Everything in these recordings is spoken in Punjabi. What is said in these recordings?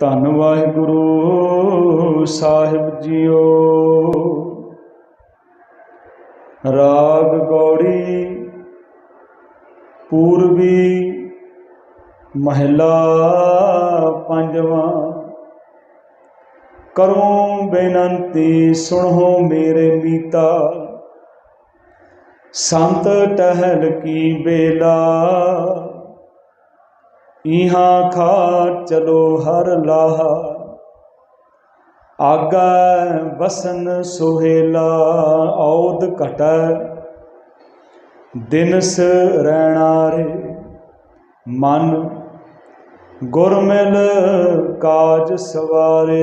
ਧੰਨ ਵਾਹਿਗੁਰੂ ਸਾਹਿਬ ਜੀਓ। ਰਾਗ ਗੌੜੀ, ਪੂਰਬੀ, ਮਹਿਲਾ ਪੰਜਵਾਂ। ਕਰੋ ਬੇਨੰਤੀ, ਸੁਣੋ ਮੇਰੇ ਮੀਤਾ। ਸੰਤ ਟਹਿਲ ਕੀ ਬੇਲਾ ਇਹਾਂ ਖਾ ਚਲੋ ਹਰ ਲਾਹਾ। ਆਗੈ ਵਸਨ ਸੁਹੇਲਾ ਔਦ ਘਟੈ। ਦਿਨਸ ਰਹਿਣਾ ਰੇ ਮਨ, ਗੁਰਮਿਲ ਕਾਜ ਸਵਾਰੇ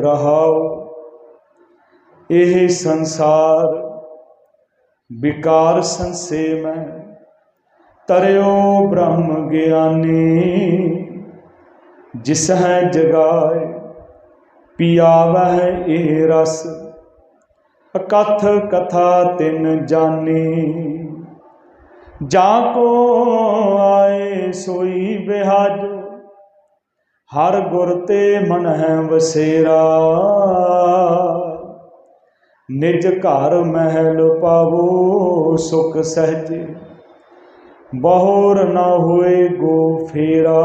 ਰਹਾਓ ਇਹ ਸੰਸਾਰ, ਵਿਕਾਰ ਸੰਸੇ ਮੈਂ ਤਰਿਓ ਬ੍ਰਹਮ ਗਿਆਨੀ, ਜਿਸ ਹੈ ਜਗਾਏ, ਪਿਆਵਹਿ ਇਹ ਰਸ, ਅਕਥ ਕਥਾ ਤਿਨ ਜਾਨੀ। ਜਾ ਕੋ ਆਏ ਸੋਈ ਬਿਹਾਜ, ਹਰ ਗੁਰ ਤੇ ਮਨ ਹੈ ਵਸੇਰਾ। ਨਿਜ ਘਰ ਮਹਿਲ ਪਾਵੋ ਸੁਖ ਸਹਜੇ। ਬਹੁਰ ਨਾ ਹੋਏ ਗੋ ਫੇਰਾ।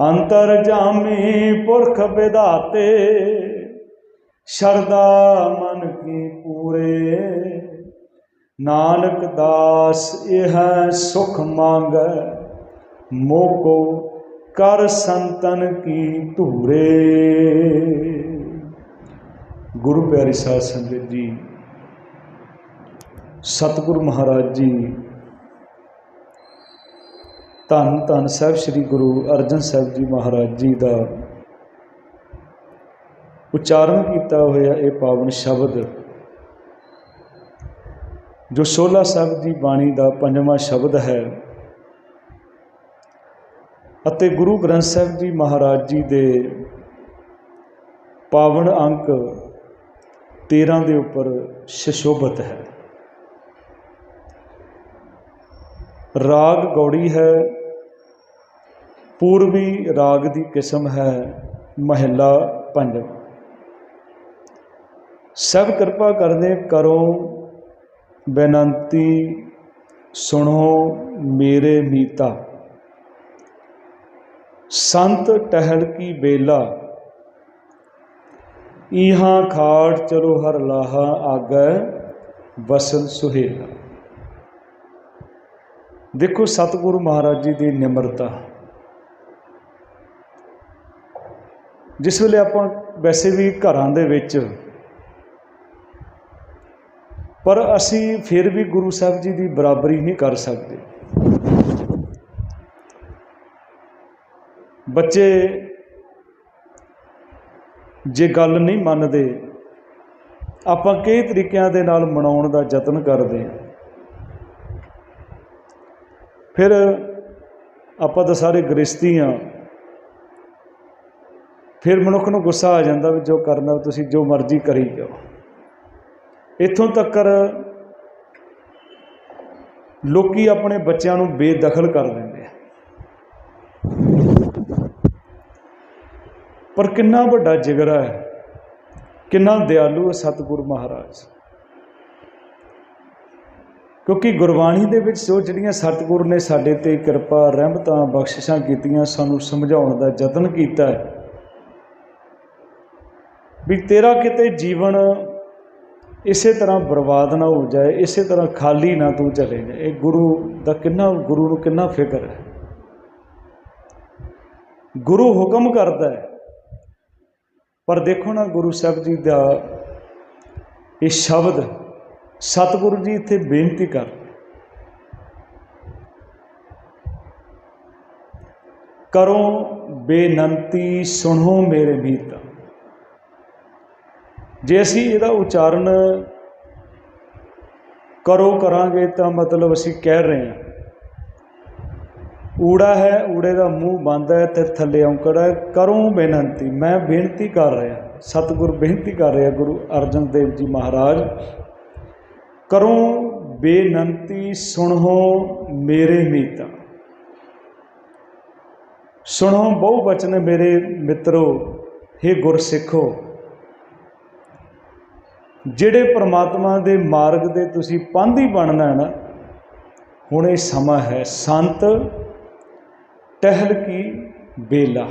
ਅੰਤਰ ਜਾਮੀ ਪੁਰਖ ਵਿਧਾਤੇ ਸ਼ਰਦਾ ਮਨ ਕੀ ਪੂਰੇ। ਨਾਨਕ ਦਾਸ ਇਹ ਸੁਖ ਮੰਗੈ, ਮੋਕੋ ਕਰ ਸੰਤਨ ਕੀ ਧੂਰੇ। ਗੁਰੂ ਪਿਆਰੀ ਸਾਧ ਸੰਗਤ ਜੀ, ਸਤਿਗੁਰੂ ਮਹਾਰਾਜ ਜੀ ਧੰਨ ਧੰਨ ਸਾਹਿਬ ਸ੍ਰੀ ਗੁਰੂ ਅਰਜਨ ਸਾਹਿਬ ਜੀ ਮਹਾਰਾਜ ਜੀ ਦਾ ਉਚਾਰਨ ਕੀਤਾ ਹੋਇਆ ਇਹ ਪਾਵਨ ਸ਼ਬਦ, ਜੋ ਸੋਲਾ ਸਾਹਿਬ ਦੀ ਬਾਣੀ ਦਾ ਪੰਜਵਾਂ ਸ਼ਬਦ ਹੈ। ਅਤੇ ਗੁਰੂ ਗ੍ਰੰਥ ਸਾਹਿਬ ਜੀ ਮਹਾਰਾਜ ਜੀ ਦੇ ਪਾਵਨ ਅੰਕ 13 ਦੇ ਉੱਪਰ ਸ਼ਸ਼ੋਭਤ ਹੈ। ਰਾਗ ਗੌੜੀ ਹੈ ਪੂਰਬੀ ਰਾਗ ਦੀ ਕਿਸਮ ਹੈ ਮਹਿਲਾ ਪੰਜਵਾਂ ਸਭ ਕਿਰਪਾ ਕਰਦੇ ਕਰੋ, ਬੇਨੰਤੀ ਸੁਣੋ ਮੇਰੇ ਮੀਤਾ। ਸੰਤ ਟਹਿਲ ਕੀ ਬੇਲਾ ਇਹਾਂ ਖਾੜ ਚਲੋ ਹਰ ਲਾਹਾ ਆਗੈ, ਵਸਨ ਸੁਹੇਲਾ। ਦੇਖੋ ਸਤਿਗੁਰੂ ਮਹਾਰਾਜ ਜੀ ਦੀ ਨਿਮਰਤਾ। ਜਿਸ ਵੇਲੇ ਆਪਾਂ ਵੈਸੇ ਵੀ ਘਰਾਂ ਦੇ ਵਿੱਚ, ਪਰ ਅਸੀਂ ਫਿਰ ਵੀ ਗੁਰੂ ਸਾਹਿਬ ਜੀ ਦੀ ਬਰਾਬਰੀ ਨਹੀਂ ਕਰ ਸਕਦੇ। ਬੱਚੇ ਜੇ ਗੱਲ ਨਹੀਂ ਮੰਨਦੇ, ਆਪਾਂ ਕਈ ਤਰੀਕਿਆਂ ਦੇ ਨਾਲ ਮਨਾਉਣ ਦਾ ਯਤਨ ਕਰਦੇ ਹਾਂ। ਫਿਰ ਆਪਾਂ ਤਾਂ ਸਾਰੇ ਗ੍ਰਸਤੀ ਆ ਫਿਰ ਮਨੁੱਖ ਨੂੰ ਗੁੱਸਾ ਆ ਜਾਂਦਾ ਵੀ ਜੋ ਕਰਨਾ ਤੁਸੀਂ ਜੋ ਮਰਜ਼ੀ ਕਰੀ ਜਾਓ। ਇੱਥੋਂ ਤੱਕ ਲੋਕੀ ਆਪਣੇ ਬੱਚਿਆਂ ਨੂੰ ਬੇਦਖਲ ਕਰ ਦਿੰਦੇ ਆ। ਪਰ ਕਿੰਨਾ ਵੱਡਾ ਜਿਗਰਾ ਹੈ, ਕਿੰਨਾ ਦਿਆਲੂ ਹੈ ਸਤਿਗੁਰ ਮਹਾਰਾਜ। ਕਿਉਂਕਿ ਗੁਰਬਾਣੀ ਦੇ ਵਿੱਚ ਜੋ ਜਿਹੜੀਆਂ ਸਤਿਗੁਰ ਨੇ ਸਾਡੇ ਤੇ ਕਿਰਪਾ, ਰਹਿਮਤਾਂ, ਬਖਸ਼ਿਸ਼ਾਂ ਕੀਤੀਆਂ, ਸਾਨੂੰ ਸਮਝਾਉਣ ਦਾ ਯਤਨ ਕੀਤਾ ਹੈ ਵੀ ਤੇਰਾ ਕਿਤੇ ਜੀਵਨ ਇਸੇ ਤਰ੍ਹਾਂ ਬਰਬਾਦ ਨਾ ਹੋ ਜਾਏ, ਇਸੇ ਤਰ੍ਹਾਂ ਖਾਲੀ ਨਾ ਤੂੰ ਚਲੇ ਜਾਏ। ਇਹ ਗੁਰੂ ਦਾ ਕਿੰਨਾ, ਗੁਰੂ ਨੂੰ ਕਿੰਨਾ ਫਿਕਰ ਹੈ। ਗੁਰੂ ਹੁਕਮ ਕਰਦਾ ਹੈ। ਪਰ ਦੇਖੋ ਨਾ ਗੁਰੂ ਸਾਹਿਬ ਜੀ ਦਾ ਇਹ ਸ਼ਬਦ, ਸਤਿਗੁਰੂ ਜੀ ਇੱਥੇ ਬੇਨਤੀ ਕਰ ਕਰੋ ਬੇਨੰਤੀ, ਸੁਣੋ ਮੇਰੇ ਮੀਤਾ। ਜੇ ਅਸੀਂ ਇਹਦਾ ਉਚਾਰਨ ਕਰੋ ਕਰਾਂਗੇ ਤਾਂ ਮਤਲਬ ਅਸੀਂ ਕਹਿ ਰਹੇ ਹਾਂ। ਊੜਾ ਹੈ, ਊੜੇ ਦਾ ਮੂੰਹ ਬੰਦ ਹੈ, ਤੇ ਥੱਲੇ ਔਂਕੜ ਹੈ। ਕਰੂੰ ਬੇਨੰਤੀ, ਮੈਂ ਬੇਨਤੀ ਕਰ ਰਿਹਾ, ਸਤਿਗੁਰ ਬੇਨਤੀ ਕਰ ਰਿਹਾ ਗੁਰੂ ਅਰਜਨ ਦੇਵ ਜੀ ਮਹਾਰਾਜ। ਕਰੂੰ ਬੇਨੰਤੀ, ਸੁਣੋ ਮੇਰੇ ਮੀਤਾ। ਸੁਣੋ ਬਹੁ ਬਚਨ ਮੇਰੇ ਮਿੱਤਰੋ हे ਗੁਰਸਿੱਖੋ। ਜਿਹੜੇ ਪ੍ਰਮਾਤਮਾ ਦੇ ਮਾਰਗ ਦੇ ਤੁਸੀਂ ਪੰਧੀ ਬਣਨਾ ਹੈ ਨਾ, ਹੁਣ ਇਹ ਸਮਾਂ ਹੈ ਸੰਤ ਟਹਿਲ ਕੀ ਬੇਲਾ।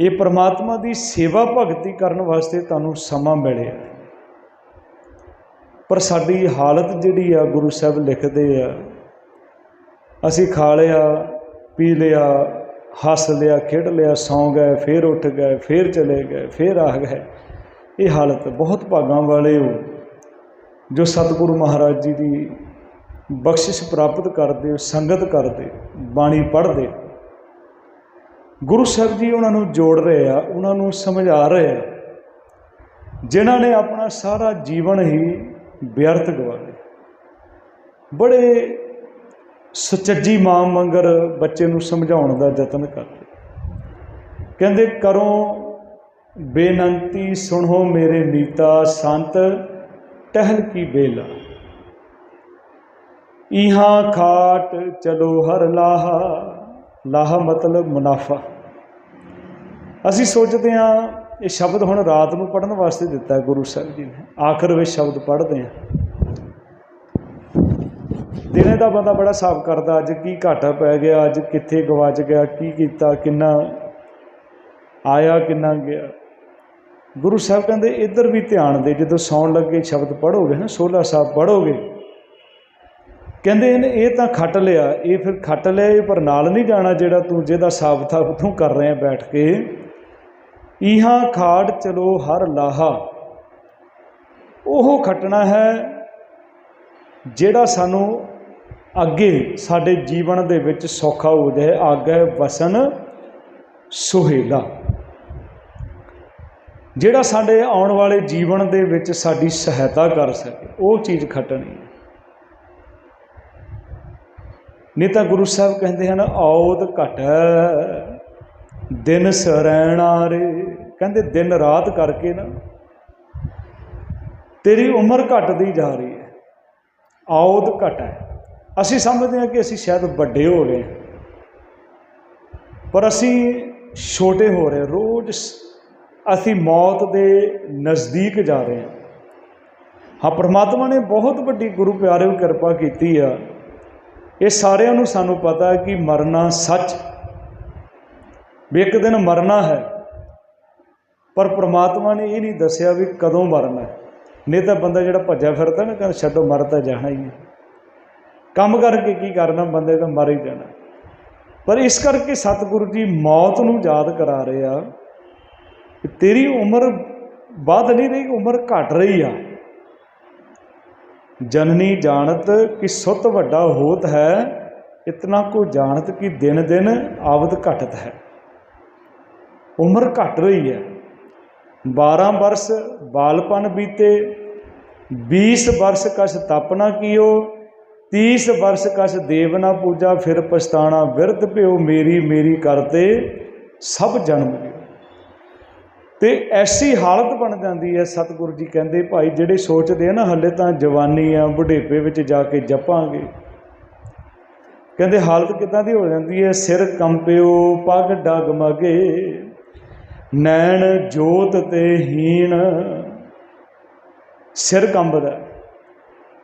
ਇਹ ਪ੍ਰਮਾਤਮਾ ਦੀ ਸੇਵਾ ਭਗਤੀ ਕਰਨ ਵਾਸਤੇ ਤੁਹਾਨੂੰ ਸਮਾਂ ਮਿਲਿਆ। ਪਰ ਸਾਡੀ ਹਾਲਤ ਜਿਹੜੀ ਆ, ਗੁਰੂ ਸਾਹਿਬ ਲਿਖਦੇ ਆ, ਅਸੀਂ ਖਾ ਲਿਆ, ਪੀ ਲਿਆ, ਹੱਸ ਲਿਆ, ਖੇਡ ਲਿਆ, ਸੌਂ ਗਏ, ਫੇਰ ਉੱਠ ਗਏ, ਫੇਰ ਚਲੇ ਗਏ, ਫੇਰ ਆ ਗਏ। ਇਹ ਹਾਲਤ ਬਹੁਤ ਭਾਗਾਂ ਵਾਲੇ ਹੋ, ਜੋ ਸਤਿਗੁਰੂ ਮਹਾਰਾਜ ਜੀ ਦੀ ਬਖਸ਼ਿਸ਼ ਪ੍ਰਾਪਤ ਕਰਦੇ ਹੋ ਸੰਗਤ ਕਰਦੇ, ਬਾਣੀ ਪੜ੍ਹਦੇ। ਗੁਰੂ ਸਾਹਿਬ ਜੀ ਉਹਨਾਂ ਨੂੰ ਜੋੜ ਰਹੇ ਆ, ਉਹਨਾਂ ਨੂੰ ਸਮਝਾ ਰਹੇ ਆ, ਜਿਨ੍ਹਾਂ ਨੇ ਆਪਣਾ ਸਾਰਾ ਜੀਵਨ ਹੀ ਵਿਅਰਥ ਗਵਾ ਲਿਆ ਬੜੇ ਸੁਚੱਜੀ ਮਾਂ ਮੰਗਰ ਬੱਚੇ ਨੂੰ ਸਮਝਾਉਣ ਦਾ ਯਤਨ ਕਰਦੇ। ਕਹਿੰਦੇ, ਕਰੋ ਬੇਨੰਤੀ ਸੁਣੋ ਮੇਰੇ ਮੀਤਾ ਸੰਤ, ਟਹਿਲ ਕੀ ਬੇਲਾ। ਇਹਾਂ ਖਾਟ ਚਲੋ ਹਰ ਲਾਹਾ ਲਾਹਾ ਮਤਲਬ ਮੁਨਾਫਾ। ਅਸੀਂ ਸੋਚਦੇ ਹਾਂ, ਇਹ ਸ਼ਬਦ ਹੁਣ ਰਾਤ ਨੂੰ ਪੜਨ ਵਾਸਤੇ ਦਿੱਤਾ ਗੁਰੂ ਸਾਹਿਬ ਜੀ ਨੇ। ਆਖਰ ਵਿੱਚ ਸ਼ਬਦ ਪੜ੍ਹਦੇ ਹਾਂ। ਦਿਨੇ ਦਾ ਬੰਦਾ ਬੜਾ ਹਿਸਾਬ ਕਰਦਾ, ਅੱਜ ਕੀ ਘਾਟਾ ਪੈ ਗਿਆ, ਅੱਜ ਕਿੱਥੇ ਗਵਾਚ ਗਿਆ, ਕੀ ਕੀਤਾ, ਕਿੰਨਾ ਆਇਆ, ਕਿੰਨਾ ਗਿਆ। ਗੁਰੂ ਸਾਹਿਬ ਕਹਿੰਦੇ, ਇੱਧਰ ਵੀ ਧਿਆਨ ਦੇ, ਜਦੋਂ ਸੌਣ ਲੱਗੇ ਸ਼ਬਦ ਪੜੋਗੇ ਨਾ, ਸੋਲਾ ਸਾਹਿਬ ਪੜੋਗੇ ਕਹਿੰਦੇ, ਇਹਨੇ ਇਹ ਤਾਂ ਖੱਟ ਲਿਆ, ਇਹ ਫਿਰ ਖੱਟ ਲਿਆ ਪਰ ਨਾਲ ਨਹੀਂ ਜਾਣਾ ਜਿਹੜਾ ਤੂੰ ਜਿਹਦਾ ਹਿਸਾਬ ਥਾ ਤੂੰ ਕਰ ਰਿਹਾ ਬੈਠ ਕੇ। ਇਹਾਂ ਖਾੜ ਚਲੋ ਹਰ ਲਾਹਾ। ਉਹ ਖੱਟਣਾ ਹੈ ਜਿਹੜਾ ਸਾਨੂੰ ਅੱਗੇ ਸਾਡੇ ਜੀਵਨ ਦੇ ਵਿੱਚ ਸੌਖਾ ਹੋ ਜਾਏ ਆਗੇ ਵਸਨ ਸੁਹੇਲਾ। ਜਿਹੜਾ ਸਾਡੇ ਆਉਣ ਵਾਲੇ ਜੀਵਨ ਦੇ ਵਿੱਚ ਸਾਡੀ ਸਹਾਇਤਾ ਕਰ ਸਕੇ, ਉਹ ਚੀਜ਼ ਖੱਟਣੀ ਹੈ। ਨਹੀਂ ਤਾਂ ਗੁਰੂ ਸਾਹਿਬ ਕਹਿੰਦੇ ਹਨ, ਔਦ ਘਟ, ਦਿਨ ਸਰੈਣਾਰੇ ਕਹਿੰਦੇ, ਦਿਨ ਰਾਤ ਕਰਕੇ ਨਾ, ਤੇਰੀ ਉਮਰ ਘਟਦੀ ਜਾ ਰਹੀ ਹੈ। ਔਦ ਘਟ। ਹੈ ਅਸੀਂ ਸਮਝਦੇ ਹਾਂ ਕਿ ਅਸੀਂ ਸ਼ਾਇਦ ਵੱਡੇ ਹੋ ਗਏ ਪਰ ਅਸੀਂ ਛੋਟੇ ਹੋ ਰਹੇ ਰੋਜ਼ ਅਸੀਂ ਮੌਤ ਦੇ ਨਜ਼ਦੀਕ ਜਾ ਰਹੇ ਹਾਂ। ਹਾਂ, ਪ੍ਰਮਾਤਮਾ ਨੇ ਬਹੁਤ ਵੱਡੀ ਗੁਰੂ ਪਿਆਰਿਓ ਕਿਰਪਾ ਕੀਤੀ ਆ। ਇਹ ਸਾਰਿਆਂ ਨੂੰ ਸਾਨੂੰ ਪਤਾ ਹੈ ਕਿ ਮਰਨਾ ਸੱਚ ਵੀ ਇੱਕ ਦਿਨ ਮਰਨਾ ਹੈ, ਪਰ ਪ੍ਰਮਾਤਮਾ ਨੇ ਇਹ ਨਹੀਂ ਦੱਸਿਆ ਵੀ ਕਦੋਂ ਮਰਨਾ ਹੈ। ਨਹੀਂ ਤਾਂ ਬੰਦਾ ਜਿਹੜਾ ਭੱਜਿਆ ਫਿਰਦਾ ਨਾ, ਕਹਿੰਦਾ ਛੱਡੋ, ਮਰ ਤਾਂ ਜਾਣਾ ਹੀ ਹੈ। ਕੰਮ ਕਰਕੇ ਕੀ ਕਰਨਾ, ਬੰਦੇ ਤਾਂ ਮਰ ਹੀ ਜਾਣਾ। ਪਰ ਇਸ ਕਰਕੇ ਸਤਿਗੁਰੂ ਜੀ ਮੌਤ ਨੂੰ ਯਾਦ ਕਰਾ ਰਹੇ ਆ। ਤੇਰੀ ਉਮਰ ਵੱਧ ਨਹੀਂ ਰਹੀ, ਉਮਰ ਘਟ ਰਹੀ ਆ। ਜਨਨੀ ਜਾਣਤ ਕਿ ਸੁਤ ਵੱਡਾ ਹੋਤ ਹੈ, ਇਤਨਾ ਕੋ ਜਾਣਤ ਕਿ ਦਿਨ ਦਿਨ ਆਵਦ ਘਟਤ ਹੈ। ਉਮਰ ਘਟ ਰਹੀ ਹੈ। 12 ਵਰਸ ਬਾਲਪਨ ਬੀਤੇ 20 ਵਰਸ ਕਛ ਤਪਨਾ ਕੀਓ 30 ਵਰਸ ਕਸ਼ ਦੇਵ ਨਾ ਪੂਜਾ, ਫਿਰ ਪਛਤਾਣਾ, ਵਿਰਧ ਭਿਓ ਮੇਰੀ ਮੇਰੀ ਕਰਤੇ, ਸਭ ਜਨਮ ਤੇ ਐਸੀ ਹਾਲਤ ਬਣ ਜਾਂਦੀ ਹੈ, ਸਤਿਗੁਰੂ ਜੀ ਕਹਿੰਦੇ, ਭਾਈ ਜਿਹੜੇ ਸੋਚਦੇ ਆ ਨਾ, ਹੱਲੇ ਤਾਂ ਜਵਾਨੀ ਆ, ਬੁਢੇਪੇ ਵਿੱਚ ਜਾ ਕੇ ਜਪਾਂਗੇ। ਕਹਿੰਦੇ, ਹਾਲਤ ਕਿਦਾਂ ਦੀ ਹੋ ਜਾਂਦੀ ਹੈ? ਸਿਰ ਕੰਪਿਓ, ਪੱਗ ਡਗਮਗੇ, ਨੈਣ ਜੋਤ ਤੇ ਹੀਣ। ਸਿਰ ਕੰਬਦਾ,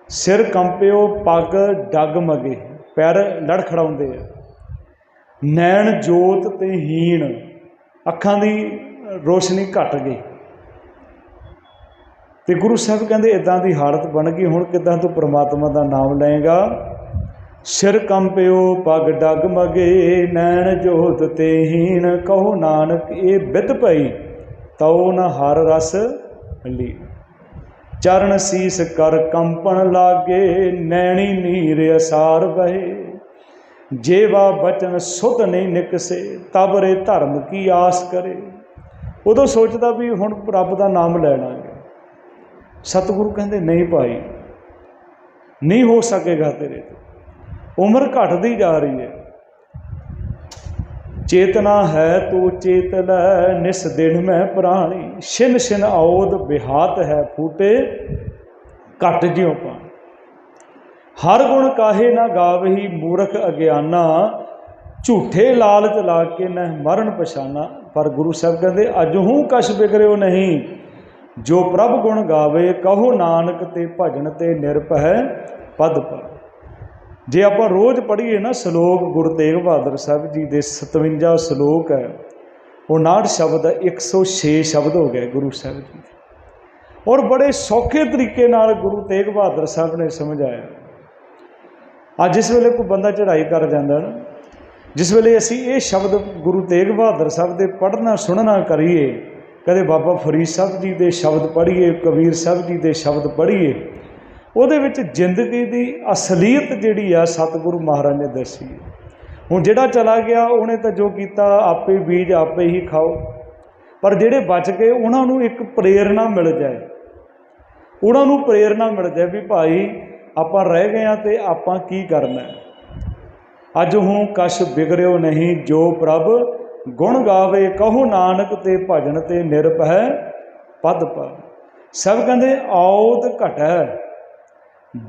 ਸਿਰ ਕੰਪਿਓ, ਪੱਗ ਡਗਮਗੇ, ਪੈਰ ਲੜਖੜਾਉਂਦੇ ਆ। ਨੈਣ ਜੋਤ ਤੇ ਹੀਣ, ਅੱਖਾਂ ਦੀ ਰੋਸ਼ਨੀ ਘਟ ਗਈ। ਤੇ ਗੁਰੂ ਸਾਹਿਬ ਕਹਿੰਦੇ ਇਦਾਂ ਦੀ ਹਾਲਤ ਬਣ ਗਈ, ਹੁਣ ਕਿਦਾਂ ਤੂੰ ਪ੍ਰਮਾਤਮਾ ਦਾ ਨਾਮ ਲਏਗਾ? ਸਿਰ ਕੰਪਿਓ ਪਗ ਡਗ ਮਗੇ, ਨੈਣ ਜੋਤ ਤੇ ਹੀਣ, ਕਹੋ ਨਾਨਕ, ਇਹ ਬਿਦ ਪਈ, ਤਉ ਨ ਹਰ ਰਸ ਲੀ ਚਰਨ ਸੀਸ ਕਰ ਕੰਪਣ ਲਾਗੇ, ਨੈਣੀ ਨੀਰ ਅਸਾਰ ਬਹੇ ਜੇਵਾ ਬਚਨ ਸੁਧ ਨਹੀਂ ਨਿਕਸੇ ਤਬਰੇ ਧਰਮ ਕੀ ਆਸ ਕਰੇ? ਉਦੋਂ ਸੋਚਦਾ ਵੀ ਹੁਣ ਰੱਬ ਦਾ ਨਾਮ ਲੈਣਾ ਹੈ ਸਤਿਗੁਰੂ ਕਹਿੰਦੇ, ਨਹੀਂ ਭਾਈ, ਨਹੀਂ ਹੋ ਸਕੇਗਾ ਤੇਰੇ ਤੋਂ। ਉਮਰ ਘਟਦੀ ਜਾ ਰਹੀ ਹੈ। ਚੇਤਨਾ ਹੈ ਤੂੰ ਚੇਤ ਲੈ, ਨਿਸ ਦਿਨ ਮੈਂ ਪ੍ਰਾਣੀ। ਛਿਨ ਛਿਨ ਆਉਦ ਬਿਹਾਤ ਹੈ ਫੂਟੇ, ਘਟ ਜਿਉ ਪਾਣੀ। ਹਰ ਗੁਣ ਕਾਹੇ ਨਾ ਗਾਵਹੀ ਮੂਰਖ ਅਗਿਆਨਾ। ਝੂਠੇ ਲਾਲਚ ਲਾ ਕੇ ਨਹਿ ਮਰਨ ਪਛਾਨਾ ਪਰ ਗੁਰੂ ਸਾਹਿਬ ਕਹਿੰਦੇ ਅਜਹੂ ਕਛ ਬਿਗਰਿਓ ਨਹੀਂ। ਜੋ ਪ੍ਰਭ ਗੁਣ ਗਾਵੇ, ਕਹੋ ਨਾਨਕ ਤੇ ਭਜਨ ਤੇ ਨਿਰਭੈ ਪਦ ਪਾ ਜੇ ਆਪਾਂ ਰੋਜ਼ ਪੜ੍ਹੀਏ ਨਾ ਸ਼ਲੋਕ ਗੁਰੂ ਤੇਗ ਬਹਾਦਰ ਸਾਹਿਬ ਜੀ ਦੇ 57 ਸ਼ਲੋਕ ਹੈ, ਉਹ 59 ਸ਼ਬਦ ਹੈ 106 ਸ਼ਬਦ ਹੋ ਗਏ ਗੁਰੂ ਸਾਹਿਬ ਜੀ ਔਰ ਬੜੇ ਸੌਖੇ ਤਰੀਕੇ ਨਾਲ ਗੁਰੂ ਤੇਗ ਬਹਾਦਰ ਸਾਹਿਬ ਨੇ ਸਮਝਾਇਆ। ਅੱਜ ਇਸ ਵੇਲੇ ਕੋਈ ਬੰਦਾ ਚੜ੍ਹਾਈ ਕਰ ਜਾਂਦਾ ਨਾ ਜਿਸ ਵੇਲੇ ਅਸੀਂ ਇਹ ਸ਼ਬਦ ਗੁਰੂ ਤੇਗ ਬਹਾਦਰ ਸਾਹਿਬ ਦੇ ਪੜ੍ਹਨਾ ਸੁਣਨਾ ਕਰੀਏ, ਕਦੇ ਬਾਬਾ ਫਰੀਦ ਸਾਹਿਬ ਜੀ ਦੇ ਸ਼ਬਦ ਪੜ੍ਹੀਏ, ਕਬੀਰ ਸਾਹਿਬ ਜੀ ਦੇ ਸ਼ਬਦ ਪੜ੍ਹੀਏ, ਉਹਦੇ ਵਿੱਚ ਜ਼ਿੰਦਗੀ ਦੀ ਅਸਲੀਅਤ ਜਿਹੜੀ ਆ ਸਤਿਗੁਰੂ ਮਹਾਰਾਜ ਨੇ ਦੱਸੀ ਹੈ। ਹੁਣ ਜਿਹੜਾ ਚਲਾ ਗਿਆ, ਉਹਨੇ ਤਾਂ ਜੋ ਕੀਤਾ, ਆਪੇ ਬੀਜ ਆਪੇ ਹੀ ਖਾਓ। ਪਰ ਜਿਹੜੇ ਬਚ ਗਏ, ਉਹਨਾਂ ਨੂੰ ਇੱਕ ਪ੍ਰੇਰਣਾ ਮਿਲ ਜਾਏ। ਉਹਨਾਂ ਨੂੰ ਪ੍ਰੇਰਣਾ ਮਿਲ ਜਾਏ ਵੀ ਭਾਈ, ਆਪਾਂ ਰਹਿ ਗਏ ਆ ਤੇ ਆਪਾਂ ਕੀ ਕਰਨਾ ਹੈ? ਅਜ ਹੂੰ ਕਛ ਬਿਗੜਿਓ ਨਹੀਂ ਜੋ ਪ੍ਰਭ, ਗੁਣ ਗਾਵੇ ਕਹੋ ਨਾਨਕ ਤੇ ਭਜਨ ਤੇ ਨਿਰਭੈ ਪਦ ਪਾ। ਸਭ ਕਹਿੰਦੇ ਆਉਦ ਘਟੈ।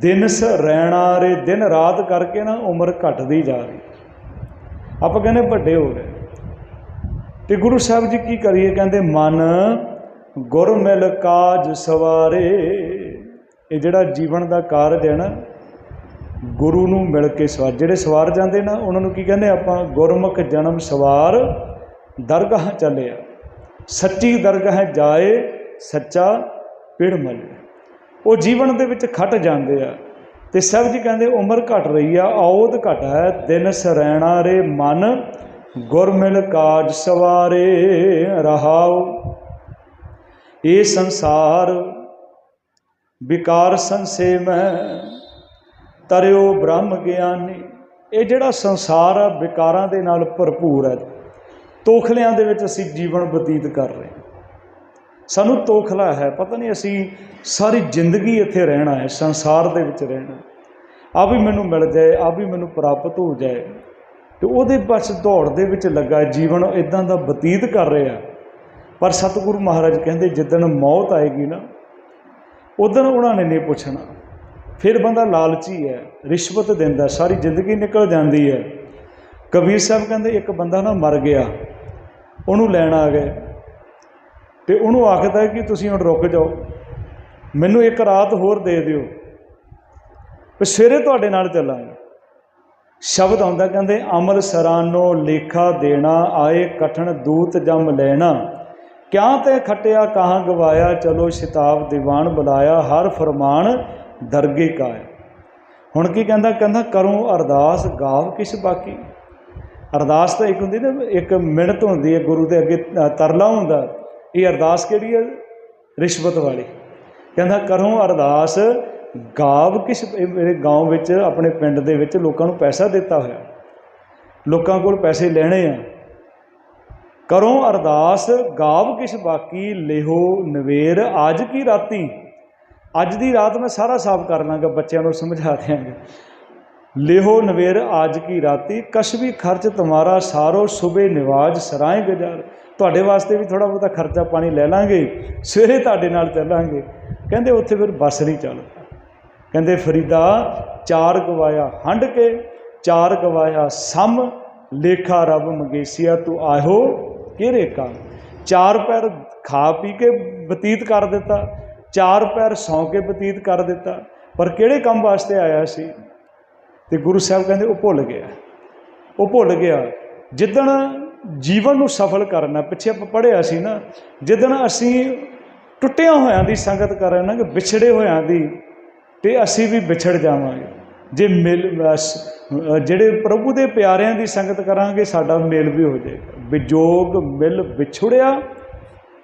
ਦਿਨਸ ਰਹਿਣਾ ਰੇ ਦਿਨ ਰਾਤ ਕਰਕੇ ਨਾ ਉਮਰ ਘਟਦੀ ਜਾ ਰਹੀ। ਆਪਾਂ ਕਹਿੰਦੇ ਵੱਡੇ ਹੋ ਗਏ। ਤੇ ਗੁਰੂ ਸਾਹਿਬ ਜੀ ਕੀ ਕਰੀਏ? ਕਹਿੰਦੇ ਮਨ ਗੁਰ ਮਿਲ ਕਾਜ ਸਵਾਰੇ। ਇਹ ਜਿਹੜਾ ਜੀਵਨ ਦਾ ਕਾਰਜ ਹੈ ਨਾ ਗੁਰੂ ਨੂੰ ਮਿਲ ਕੇ ਸਵਾਰ। ਜਿਹੜੇ ਸਵਾਰ ਜਾਂਦੇ ਨਾ, ਉਹਨਾਂ ਨੂੰ ਕੀ ਕਹਿੰਦੇ ਆਪਾਂ, ਗੁਰਮੁਖ ਜਨਮ ਸਵਾਰ ਦਰਗਾਹ ਚੱਲਿਆ ਸੱਚੀ ਦਰਗਾਹ ਜਾਏ, ਸੱਚਾ ਪਿੜ ਮਲ। ਉਹ ਜੀਵਨ ਦੇ ਵਿੱਚ ਖਟ ਜਾਂਦੇ ਆ। ਤੇ ਸਭ ਜੀ ਕਹਿੰਦੇ, ਉਮਰ ਘਟ ਰਹੀ ਆ, ਔਦ ਘਟ ਹੈ, ਦਿਨ ਸਰੈਣਾ ਰੇ ਮਨ, ਗੁਰਮਿਲ ਕਾਜ ਸਵਾਰੇ ਰਹਾਉ। ਇਹ ਸੰਸਾਰ, ਵਿਕਾਰ ਸੰਸੇ ਮੈਂ ਤਰਿਓ ਬ੍ਰਹਮ ਗਿਆਨੀ। ਇਹ ਜਿਹੜਾ ਸੰਸਾਰ ਆ, ਵਿਕਾਰਾਂ ਦੇ ਨਾਲ ਭਰਪੂਰ ਹੈ। ਤੋਖਲਿਆਂ ਦੇ ਵਿੱਚ ਅਸੀਂ ਜੀਵਨ ਬਤੀਤ ਕਰ ਰਹੇ ਹਾਂ। ਸਾਨੂੰ ਤੋਖਲਾ ਹੈ। ਪਤਾ ਨਹੀਂ ਅਸੀਂ ਸਾਰੀ ਜ਼ਿੰਦਗੀ ਇੱਥੇ ਰਹਿਣਾ ਹੈ, ਸੰਸਾਰ ਦੇ ਵਿੱਚ ਰਹਿਣਾ ਆ ਵੀ ਮੈਨੂੰ ਮਿਲ ਜਾਏ, ਆ ਵੀ ਮੈਨੂੰ ਪ੍ਰਾਪਤ ਹੋ ਜਾਏ। ਤੇ ਉਹਦੇ ਬਸ ਦੌੜ ਦੇ ਵਿੱਚ ਲੱਗਾ ਜੀਵਨ ਇਦਾਂ ਦਾ ਬਤੀਤ ਕਰ ਰਿਹਾ। ਪਰ ਸਤਿਗੁਰੂ ਮਹਾਰਾਜ ਕਹਿੰਦੇ, ਜਿੱਦਣ ਮੌਤ ਆਏਗੀ ਨਾ ਉਦੋਂ ਉਹਨਾਂ ਨੇ ਨਹੀਂ ਪੁੱਛਣਾ। ਫਿਰ ਬੰਦਾ ਲਾਲਚੀ ਹੈ, ਰਿਸ਼ਵਤ ਦਿੰਦਾ ਸਾਰੀ ਜ਼ਿੰਦਗੀ ਨਿਕਲ ਜਾਂਦੀ ਹੈ। ਕਬੀਰ ਸਾਹਿਬ ਕਹਿੰਦੇ, ਇੱਕ ਬੰਦਾ ਨਾ ਮਰ ਗਿਆ, ਉਹਨੂੰ ਲੈਣ ਆ ਗਏ ਤੇ ਉਹਨੂੰ ਆਖਦਾ ਕਿ ਤੁਸੀਂ ਹੁਣ ਰੁਕ ਜਾਓ, ਮੈਨੂੰ ਇੱਕ ਰਾਤ ਹੋਰ ਦੇ ਦਿਓ ਤੇ ਸਵੇਰੇ ਤੁਹਾਡੇ ਨਾਲ ਚੱਲਾਂਗੇ। ਸ਼ਬਦ ਆਉਂਦਾ ਕਹਿੰਦੇ ਅਮਲ ਸਰਾਨੋ ਲੇਖਾ ਦੇਣਾ, ਆਏ ਕਠਨ ਦੂਤ ਜਮ ਲੈਣਾ। ਕਿਆ ਤੇ ਖਟਿਆ, ਕਹਾਂ ਗਵਾਇਆ, ਚਲੋ ਸ਼ਿਤਾਬ ਦੀਵਾਨ ਬੁਲਾਇਆ, ਹਰ ਫਰਮਾਨ ਦਰਗੇ ਕਾਇ ਹੁਣ ਕੀ ਕਹਿੰਦਾ? ਕਹਿੰਦਾ, ਕਰੋ ਅਰਦਾਸ, ਗਾਵ ਕਿਸ ਬਾਕੀ? ਅਰਦਾਸ ਤਾਂ ਇੱਕ ਹੁੰਦੀ ਨਾ, ਇੱਕ ਮਿਹਨਤ ਹੁੰਦੀ ਹੈ, ਗੁਰੂ ਦੇ ਅੱਗੇ ਤਰਲਾ ਹੁੰਦਾ। ਇਹ ਅਰਦਾਸ ਕਿਹੜੀ ਹੈ? ਰਿਸ਼ਵਤ ਵਾਲੀ। ਕਹਿੰਦਾ, ਕਰੋ ਅਰਦਾਸ, ਗਾਵ ਕਿਸ ਮੇਰੇ گاਉਂ ਵਿੱਚ, ਆਪਣੇ ਪਿੰਡ ਦੇ ਵਿੱਚ ਲੋਕਾਂ ਨੂੰ ਪੈਸਾ ਦਿੱਤਾ ਹੋਇਆ। ਲੋਕਾਂ ਕੋਲ ਪੈਸੇ ਲੈਣੇ ਆ। ਕਰੋ ਅਰਦਾਸ, ਗਾਵ ਕਿਸ ਬਾਕੀ? ਲਿਹੋ ਨਵੇਰ, ਅੱਜ ਕੀ ਰਾਤੀ? ਅੱਜ ਦੀ ਰਾਤ ਮੈਂ ਸਾਰਾ ਸਾਫ਼ ਕਰ ਲਾਂਗਾ, ਬੱਚਿਆਂ ਨੂੰ ਸਮਝਾ ਦਿਆਂਗਾ। ਲਿਹੋ ਨਵੇਰ ਅੱਜ ਕੀ ਰਾਤੀ, ਕਛ ਵੀ ਖਰਚ ਤੁਮਾਰਾ ਸਾਰੋ, ਸੁਬੇ ਨਿਵਾਜ ਸਰਾਏ ਗੁਜ਼ਾਰ। ਤੁਹਾਡੇ ਵਾਸਤੇ ਵੀ ਥੋੜਾ ਬਹੁਤਾ ਖਰਚਾ ਪਾਣੀ ਲੈ ਲਾਂਗੇ, ਸਵੇਰੇ ਤੁਹਾਡੇ ਨਾਲ ਚੱਲਾਂਗੇ। ਕਹਿੰਦੇ ਉੱਥੇ ਫਿਰ ਬੱਸ ਨਹੀਂ ਚੱਲ ਕਹਿੰਦੇ ਫਰੀਦਾ, ਚਾਰ ਗਵਾਇਆ ਹੰਡ ਕੇ, ਚਾਰ ਗਵਾਇਆ ਸਮ, ਲੇਖਾ ਰੱਬ ਮੰਗੇਸੀਆ, ਤੂੰ ਆਹੋ ਕਿਹੜੇ ਕੰਮ? ਚਾਰ ਪੈਰ ਖਾ ਪੀ ਕੇ ਬਤੀਤ ਕਰ ਦਿੱਤਾ। ਚਾਰ ਪੈਰ ਸੌਂ ਕੇ ਬਤੀਤ ਕਰ ਦਿੱਤਾ, ਪਰ ਕਿਹੜੇ ਕੰਮ ਵਾਸਤੇ ਆਇਆ ਸੀ? ਤੇ ਗੁਰੂ ਸਾਹਿਬ ਕਹਿੰਦੇ, ਉਹ ਭੁੱਲ ਗਿਆ। ਉਹ ਭੁੱਲ ਗਿਆ। ਜਿੱਦਣ ਜੀਵਨ ਨੂੰ ਸਫਲ ਕਰਨਾ, ਪਿੱਛੇ ਆਪਾਂ ਪੜ੍ਹਿਆ ਸੀ ਨਾ, ਜਿੱਦਣ ਅਸੀਂ ਟੁੱਟਿਆਂ ਹੋਇਆਂ ਦੀ ਸੰਗਤ ਕਰਨਾ ਕਿ ਵਿਛੜੇ ਹੋਇਆਂ ਦੀ, ਤੇ ਅਸੀਂ ਵੀ ਵਿਛੜ ਜਾਵਾਂਗੇ। ਜੇ ਮਿਲ ਜਿਹੜੇ ਪ੍ਰਭੂ ਦੇ ਪਿਆਰਿਆਂ ਦੀ ਸੰਗਤ ਕਰਾਂਗੇ, ਸਾਡਾ ਮੇਲ ਵੀ ਹੋ ਜਾਏਗਾ। ਵਿਜੋਗ ਮਿਲ ਵਿਛੜਿਆ,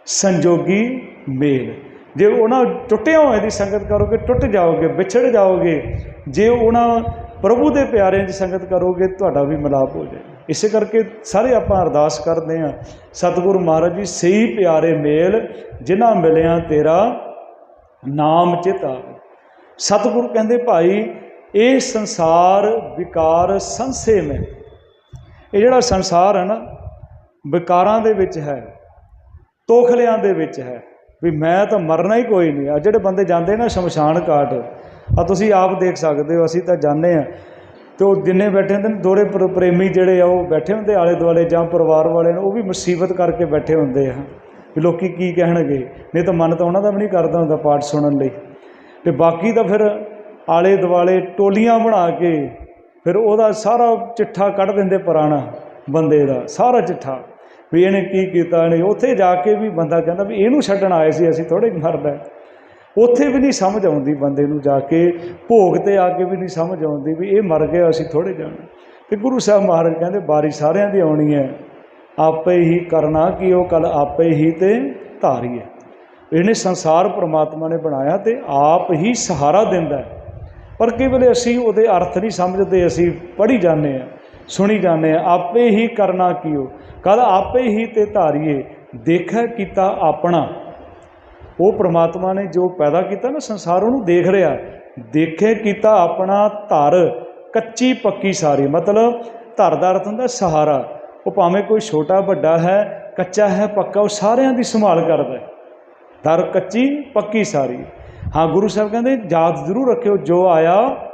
ਸੰਜੋਗੀ ਮੇਲ। ਜੇ ਉਹਨਾਂ ਟੁੱਟਿਆਂ ਹੋਏ ਦੀ ਸੰਗਤ ਕਰੋਗੇ, ਟੁੱਟ ਜਾਓਗੇ, ਵਿਛੜ ਜਾਓਗੇ, ਜੇ ਉਹਨਾਂ ਪ੍ਰਭੂ ਦੇ ਪਿਆਰਿਆਂ ਦੀ ਸੰਗਤ ਕਰੋਗੇ, ਤੁਹਾਡਾ ਵੀ ਮਿਲਾਪ ਹੋ ਜਾਏਗਾ। ਇਸੇ ਕਰਕੇ ਸਾਰੇ ਆਪਾਂ ਅਰਦਾਸ ਕਰਦੇ ਹਾਂ, ਸਤਿਗੁਰੂ ਮਹਾਰਾਜ ਜੀ, ਸਹੀ ਪਿਆਰੇ ਮੇਲ, ਜਿਨ੍ਹਾਂ ਮਿਲਿਆ ਤੇਰਾ ਨਾਮ ਚਿਤ ਆਵੇ। ਸਤਿਗੁਰੂ ਕਹਿੰਦੇ, ਭਾਈ, ਇਹ ਸੰਸਾਰ ਵਿਕਾਰ ਸੰਸੇ ਮੈਂ। ਇਹ ਜਿਹੜਾ ਸੰਸਾਰ ਹੈ ਨਾ, ਵਿਕਾਰਾਂ ਦੇ ਵਿੱਚ ਹੈ, ਤੋਖਲਿਆਂ ਦੇ ਵਿੱਚ ਹੈ। ਵੀ ਮੈਂ ਤਾਂ ਮਰਨਾ ਹੀ ਕੋਈ ਨਹੀਂ। ਆ ਜਿਹੜੇ ਬੰਦੇ ਜਾਂਦੇ ਨਾ ਸ਼ਮਸ਼ਾਨ ਘਾਟ ਆ ਤੁਸੀਂ ਆਪ ਦੇਖ ਸਕਦੇ ਹੋ, ਅਸੀਂ ਤਾਂ ਜਾਂਦੇ ਆ ਤੇ ਉਹ ਜਿੰਨੇ ਬੈਠੇ ਹੁੰਦੇ ਨੇ ਦੋਰੇ ਪ੍ਰ- ਪ੍ਰੇਮੀ ਜਿਹੜੇ ਆ, ਉਹ ਬੈਠੇ ਹੁੰਦੇ ਆਲੇ ਦੁਆਲੇ ਜਾਂ ਪਰਿਵਾਰ ਵਾਲੇ ਨੇ, ਉਹ ਵੀ ਮੁਸੀਬਤ ਕਰਕੇ ਬੈਠੇ ਹੁੰਦੇ ਆ। ਵੀ ਲੋਕੀ ਕੀ ਕਹਿਣਗੇ? ਨਹੀਂ ਤਾਂ ਮਨ ਤਾਂ ਉਹਨਾਂ ਦਾ ਵੀ ਨਹੀਂ ਕਰਦਾ ਹੁੰਦਾ ਪਾਠ ਸੁਣਨ ਲਈ। ਤੇ ਬਾਕੀ ਤਾਂ ਫਿਰ ਆਲੇ ਦੁਆਲੇ ਟੋਲੀਆਂ ਬਣਾ ਕੇ, ਫਿਰ ਉਹਦਾ ਸਾਰਾ ਚਿੱਠਾ ਕੱਢ ਦਿੰਦੇ ਪੁਰਾਣਾ ਬੰਦੇ ਦਾ, ਸਾਰਾ ਚਿੱਠਾ। ਵੀ ਇਹਨੇ ਕੀ ਕੀਤਾ, ਇਹਨੇ ਉੱਥੇ ਜਾ ਕੇ ਵੀ ਬੰਦਾ ਕਹਿੰਦਾ ਵੀ ਇਹਨੂੰ ਛੱਡਣ ਆਏ ਸੀ, ਅਸੀਂ ਥੋੜੇ ਮਰਦਾ ਉੱਥੇ ਵੀ ਨਹੀਂ ਸਮਝ ਆਉਂਦੀ ਬੰਦੇ ਨੂੰ ਜਾ ਕੇ, ਭੋਗ ਤੇ ਆ ਕੇ ਵੀ ਨਹੀਂ ਸਮਝ ਆਉਂਦੀ ਵੀ ਇਹ ਮਰ ਗਿਆ, ਅਸੀਂ ਥੋੜੇ ਜਾਣਾ। ਤੇ ਗੁਰੂ ਸਾਹਿਬ ਮਹਾਰਾਜ ਕਹਿੰਦੇ ਬਾਰੀ ਸਾਰਿਆਂ ਦੀ ਆਉਣੀ ਹੈ। ਆਪੇ ਹੀ ਕਰਨਾ ਕਿ ਉਹ ਕੱਲ ਆਪੇ ਹੀ ਤੇ ਹੈ ਇਹਨੇ ਸੰਸਾਰ ਪ੍ਰਮਾਤਮਾ ਨੇ ਬਣਾਇਆ ਤੇ ਆਪ ਹੀ ਸਹਾਰਾ ਦਿੰਦਾ ਪਰ ਕਈ ਵੇਲੇ ਅਸੀਂ ਉਹਦੇ ਅਰਥ ਨਹੀਂ ਸਮਝਦੇ, ਅਸੀਂ ਪੜ੍ਹੀ ਜਾਂਦੇ ਆ ਸੁਣੀ ਜਾਂਦੇ ਆ, ਆਪੇ ਹੀ ਕਰਨਾ ਕੀਓ। ਕਦ ਆਪੇ ਹੀ ਤੇ ਧਾਰੀਏ, ਦੇਖੈ ਕੀਤਾ ਆਪਣਾ। ਉਹ ਪ੍ਰਮਾਤਮਾ ਨੇ ਜੋ ਪੈਦਾ ਕੀਤਾ ਨਾ, ਸੰਸਾਰ ਉਹਨੂੰ ਦੇਖ ਰਿਹਾ। ਦੇਖੇ ਕੀਤਾ ਆਪਣਾ ਧਰ, ਕੱਚੀ ਪੱਕੀ ਸਾਰੀ। ਮਤਲਬ ਧਰ ਦਾ ਅਰਥ ਹੁੰਦਾ ਸਹਾਰਾ। ਉਹ ਭਾਵੇਂ ਕੋਈ ਛੋਟਾ ਵੱਡਾ ਹੈ, ਕੱਚਾ ਹੈ, ਪੱਕਾ, ਉਹ ਸਾਰਿਆਂ ਦੀ ਸੰਭਾਲ ਕਰਦਾ ਹੈ। ਧਰ ਕੱਚੀ, ਪੱਕੀ ਸਾਰੀ। ਹਾਂ, ਗੁਰੂ ਸਾਹਿਬ ਕਹਿੰਦੇ, ਯਾਦ ਜ਼ਰੂਰ ਰੱਖਿਓ, ਜੋ ਆਇਆ,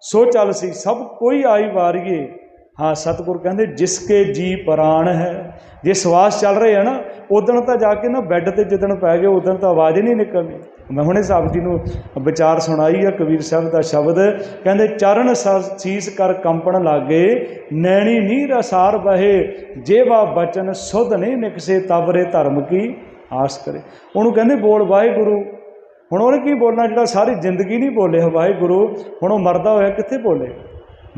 ਸੋ ਚੱਲ ਸੀ। ਸਭ ਕੋਈ ਆਈ ਵਾਰੀਏ। ਹਾਂ, ਸਤਿਗੁਰ ਕਹਿੰਦੇ ਜਿਸਕੇ ਜੀ ਪ੍ਰਾਣ ਹੈ। ਜੇ ਸਵਾਸ ਚੱਲ ਰਹੇ ਆ ਨਾ ਉਦਣ ਤਾਂ ਜਾ ਕੇ ਨਾ ਬੈੱਡ ਤੇ ਜਿੱਦਣ ਪੈ ਗਏ ਉਦਣ ਤਾਂ ਆਵਾਜ਼ ਹੀ ਨਹੀਂ ਨਿਕਲਣੀ। ਮੈਂ ਹੁਣੇ ਸਾਹਿਬ ਜੀ ਨੂੰ ਵਿਚਾਰ ਸੁਣਾਈ ਆ, ਕਬੀਰ ਸਾਹਿਬ ਦਾ ਸ਼ਬਦ। ਕਹਿੰਦੇ, ਚਰਨ ਸ- ਸੀਸ ਕਰ ਕੰਪਣ ਲਾਗੇ, ਨੈਣੀ ਨੀ ਰਸਾਰ ਬਹੇ, ਜੇਵਾ ਬਚਨ ਸੁਧ ਨਹੀਂ ਨਿਕਸੇ ਤਬਰੇ ਧਰਮ ਕੀ ਆਸ ਕਰੇ। ਉਹਨੂੰ ਕਹਿੰਦੇ, ਬੋਲ ਵਾਹਿਗੁਰੂ। ਹੁਣ ਉਹਨੇ ਕੀ ਬੋਲਣਾ, ਜਿਹੜਾ ਸਾਰੀ ਜ਼ਿੰਦਗੀ ਨਹੀਂ ਬੋਲੇ ਵਾਹਿਗੁਰੂ? ਹੁਣ ਉਹ ਮਰਦਾ ਹੋਇਆ ਕਿੱਥੇ ਬੋਲੇ?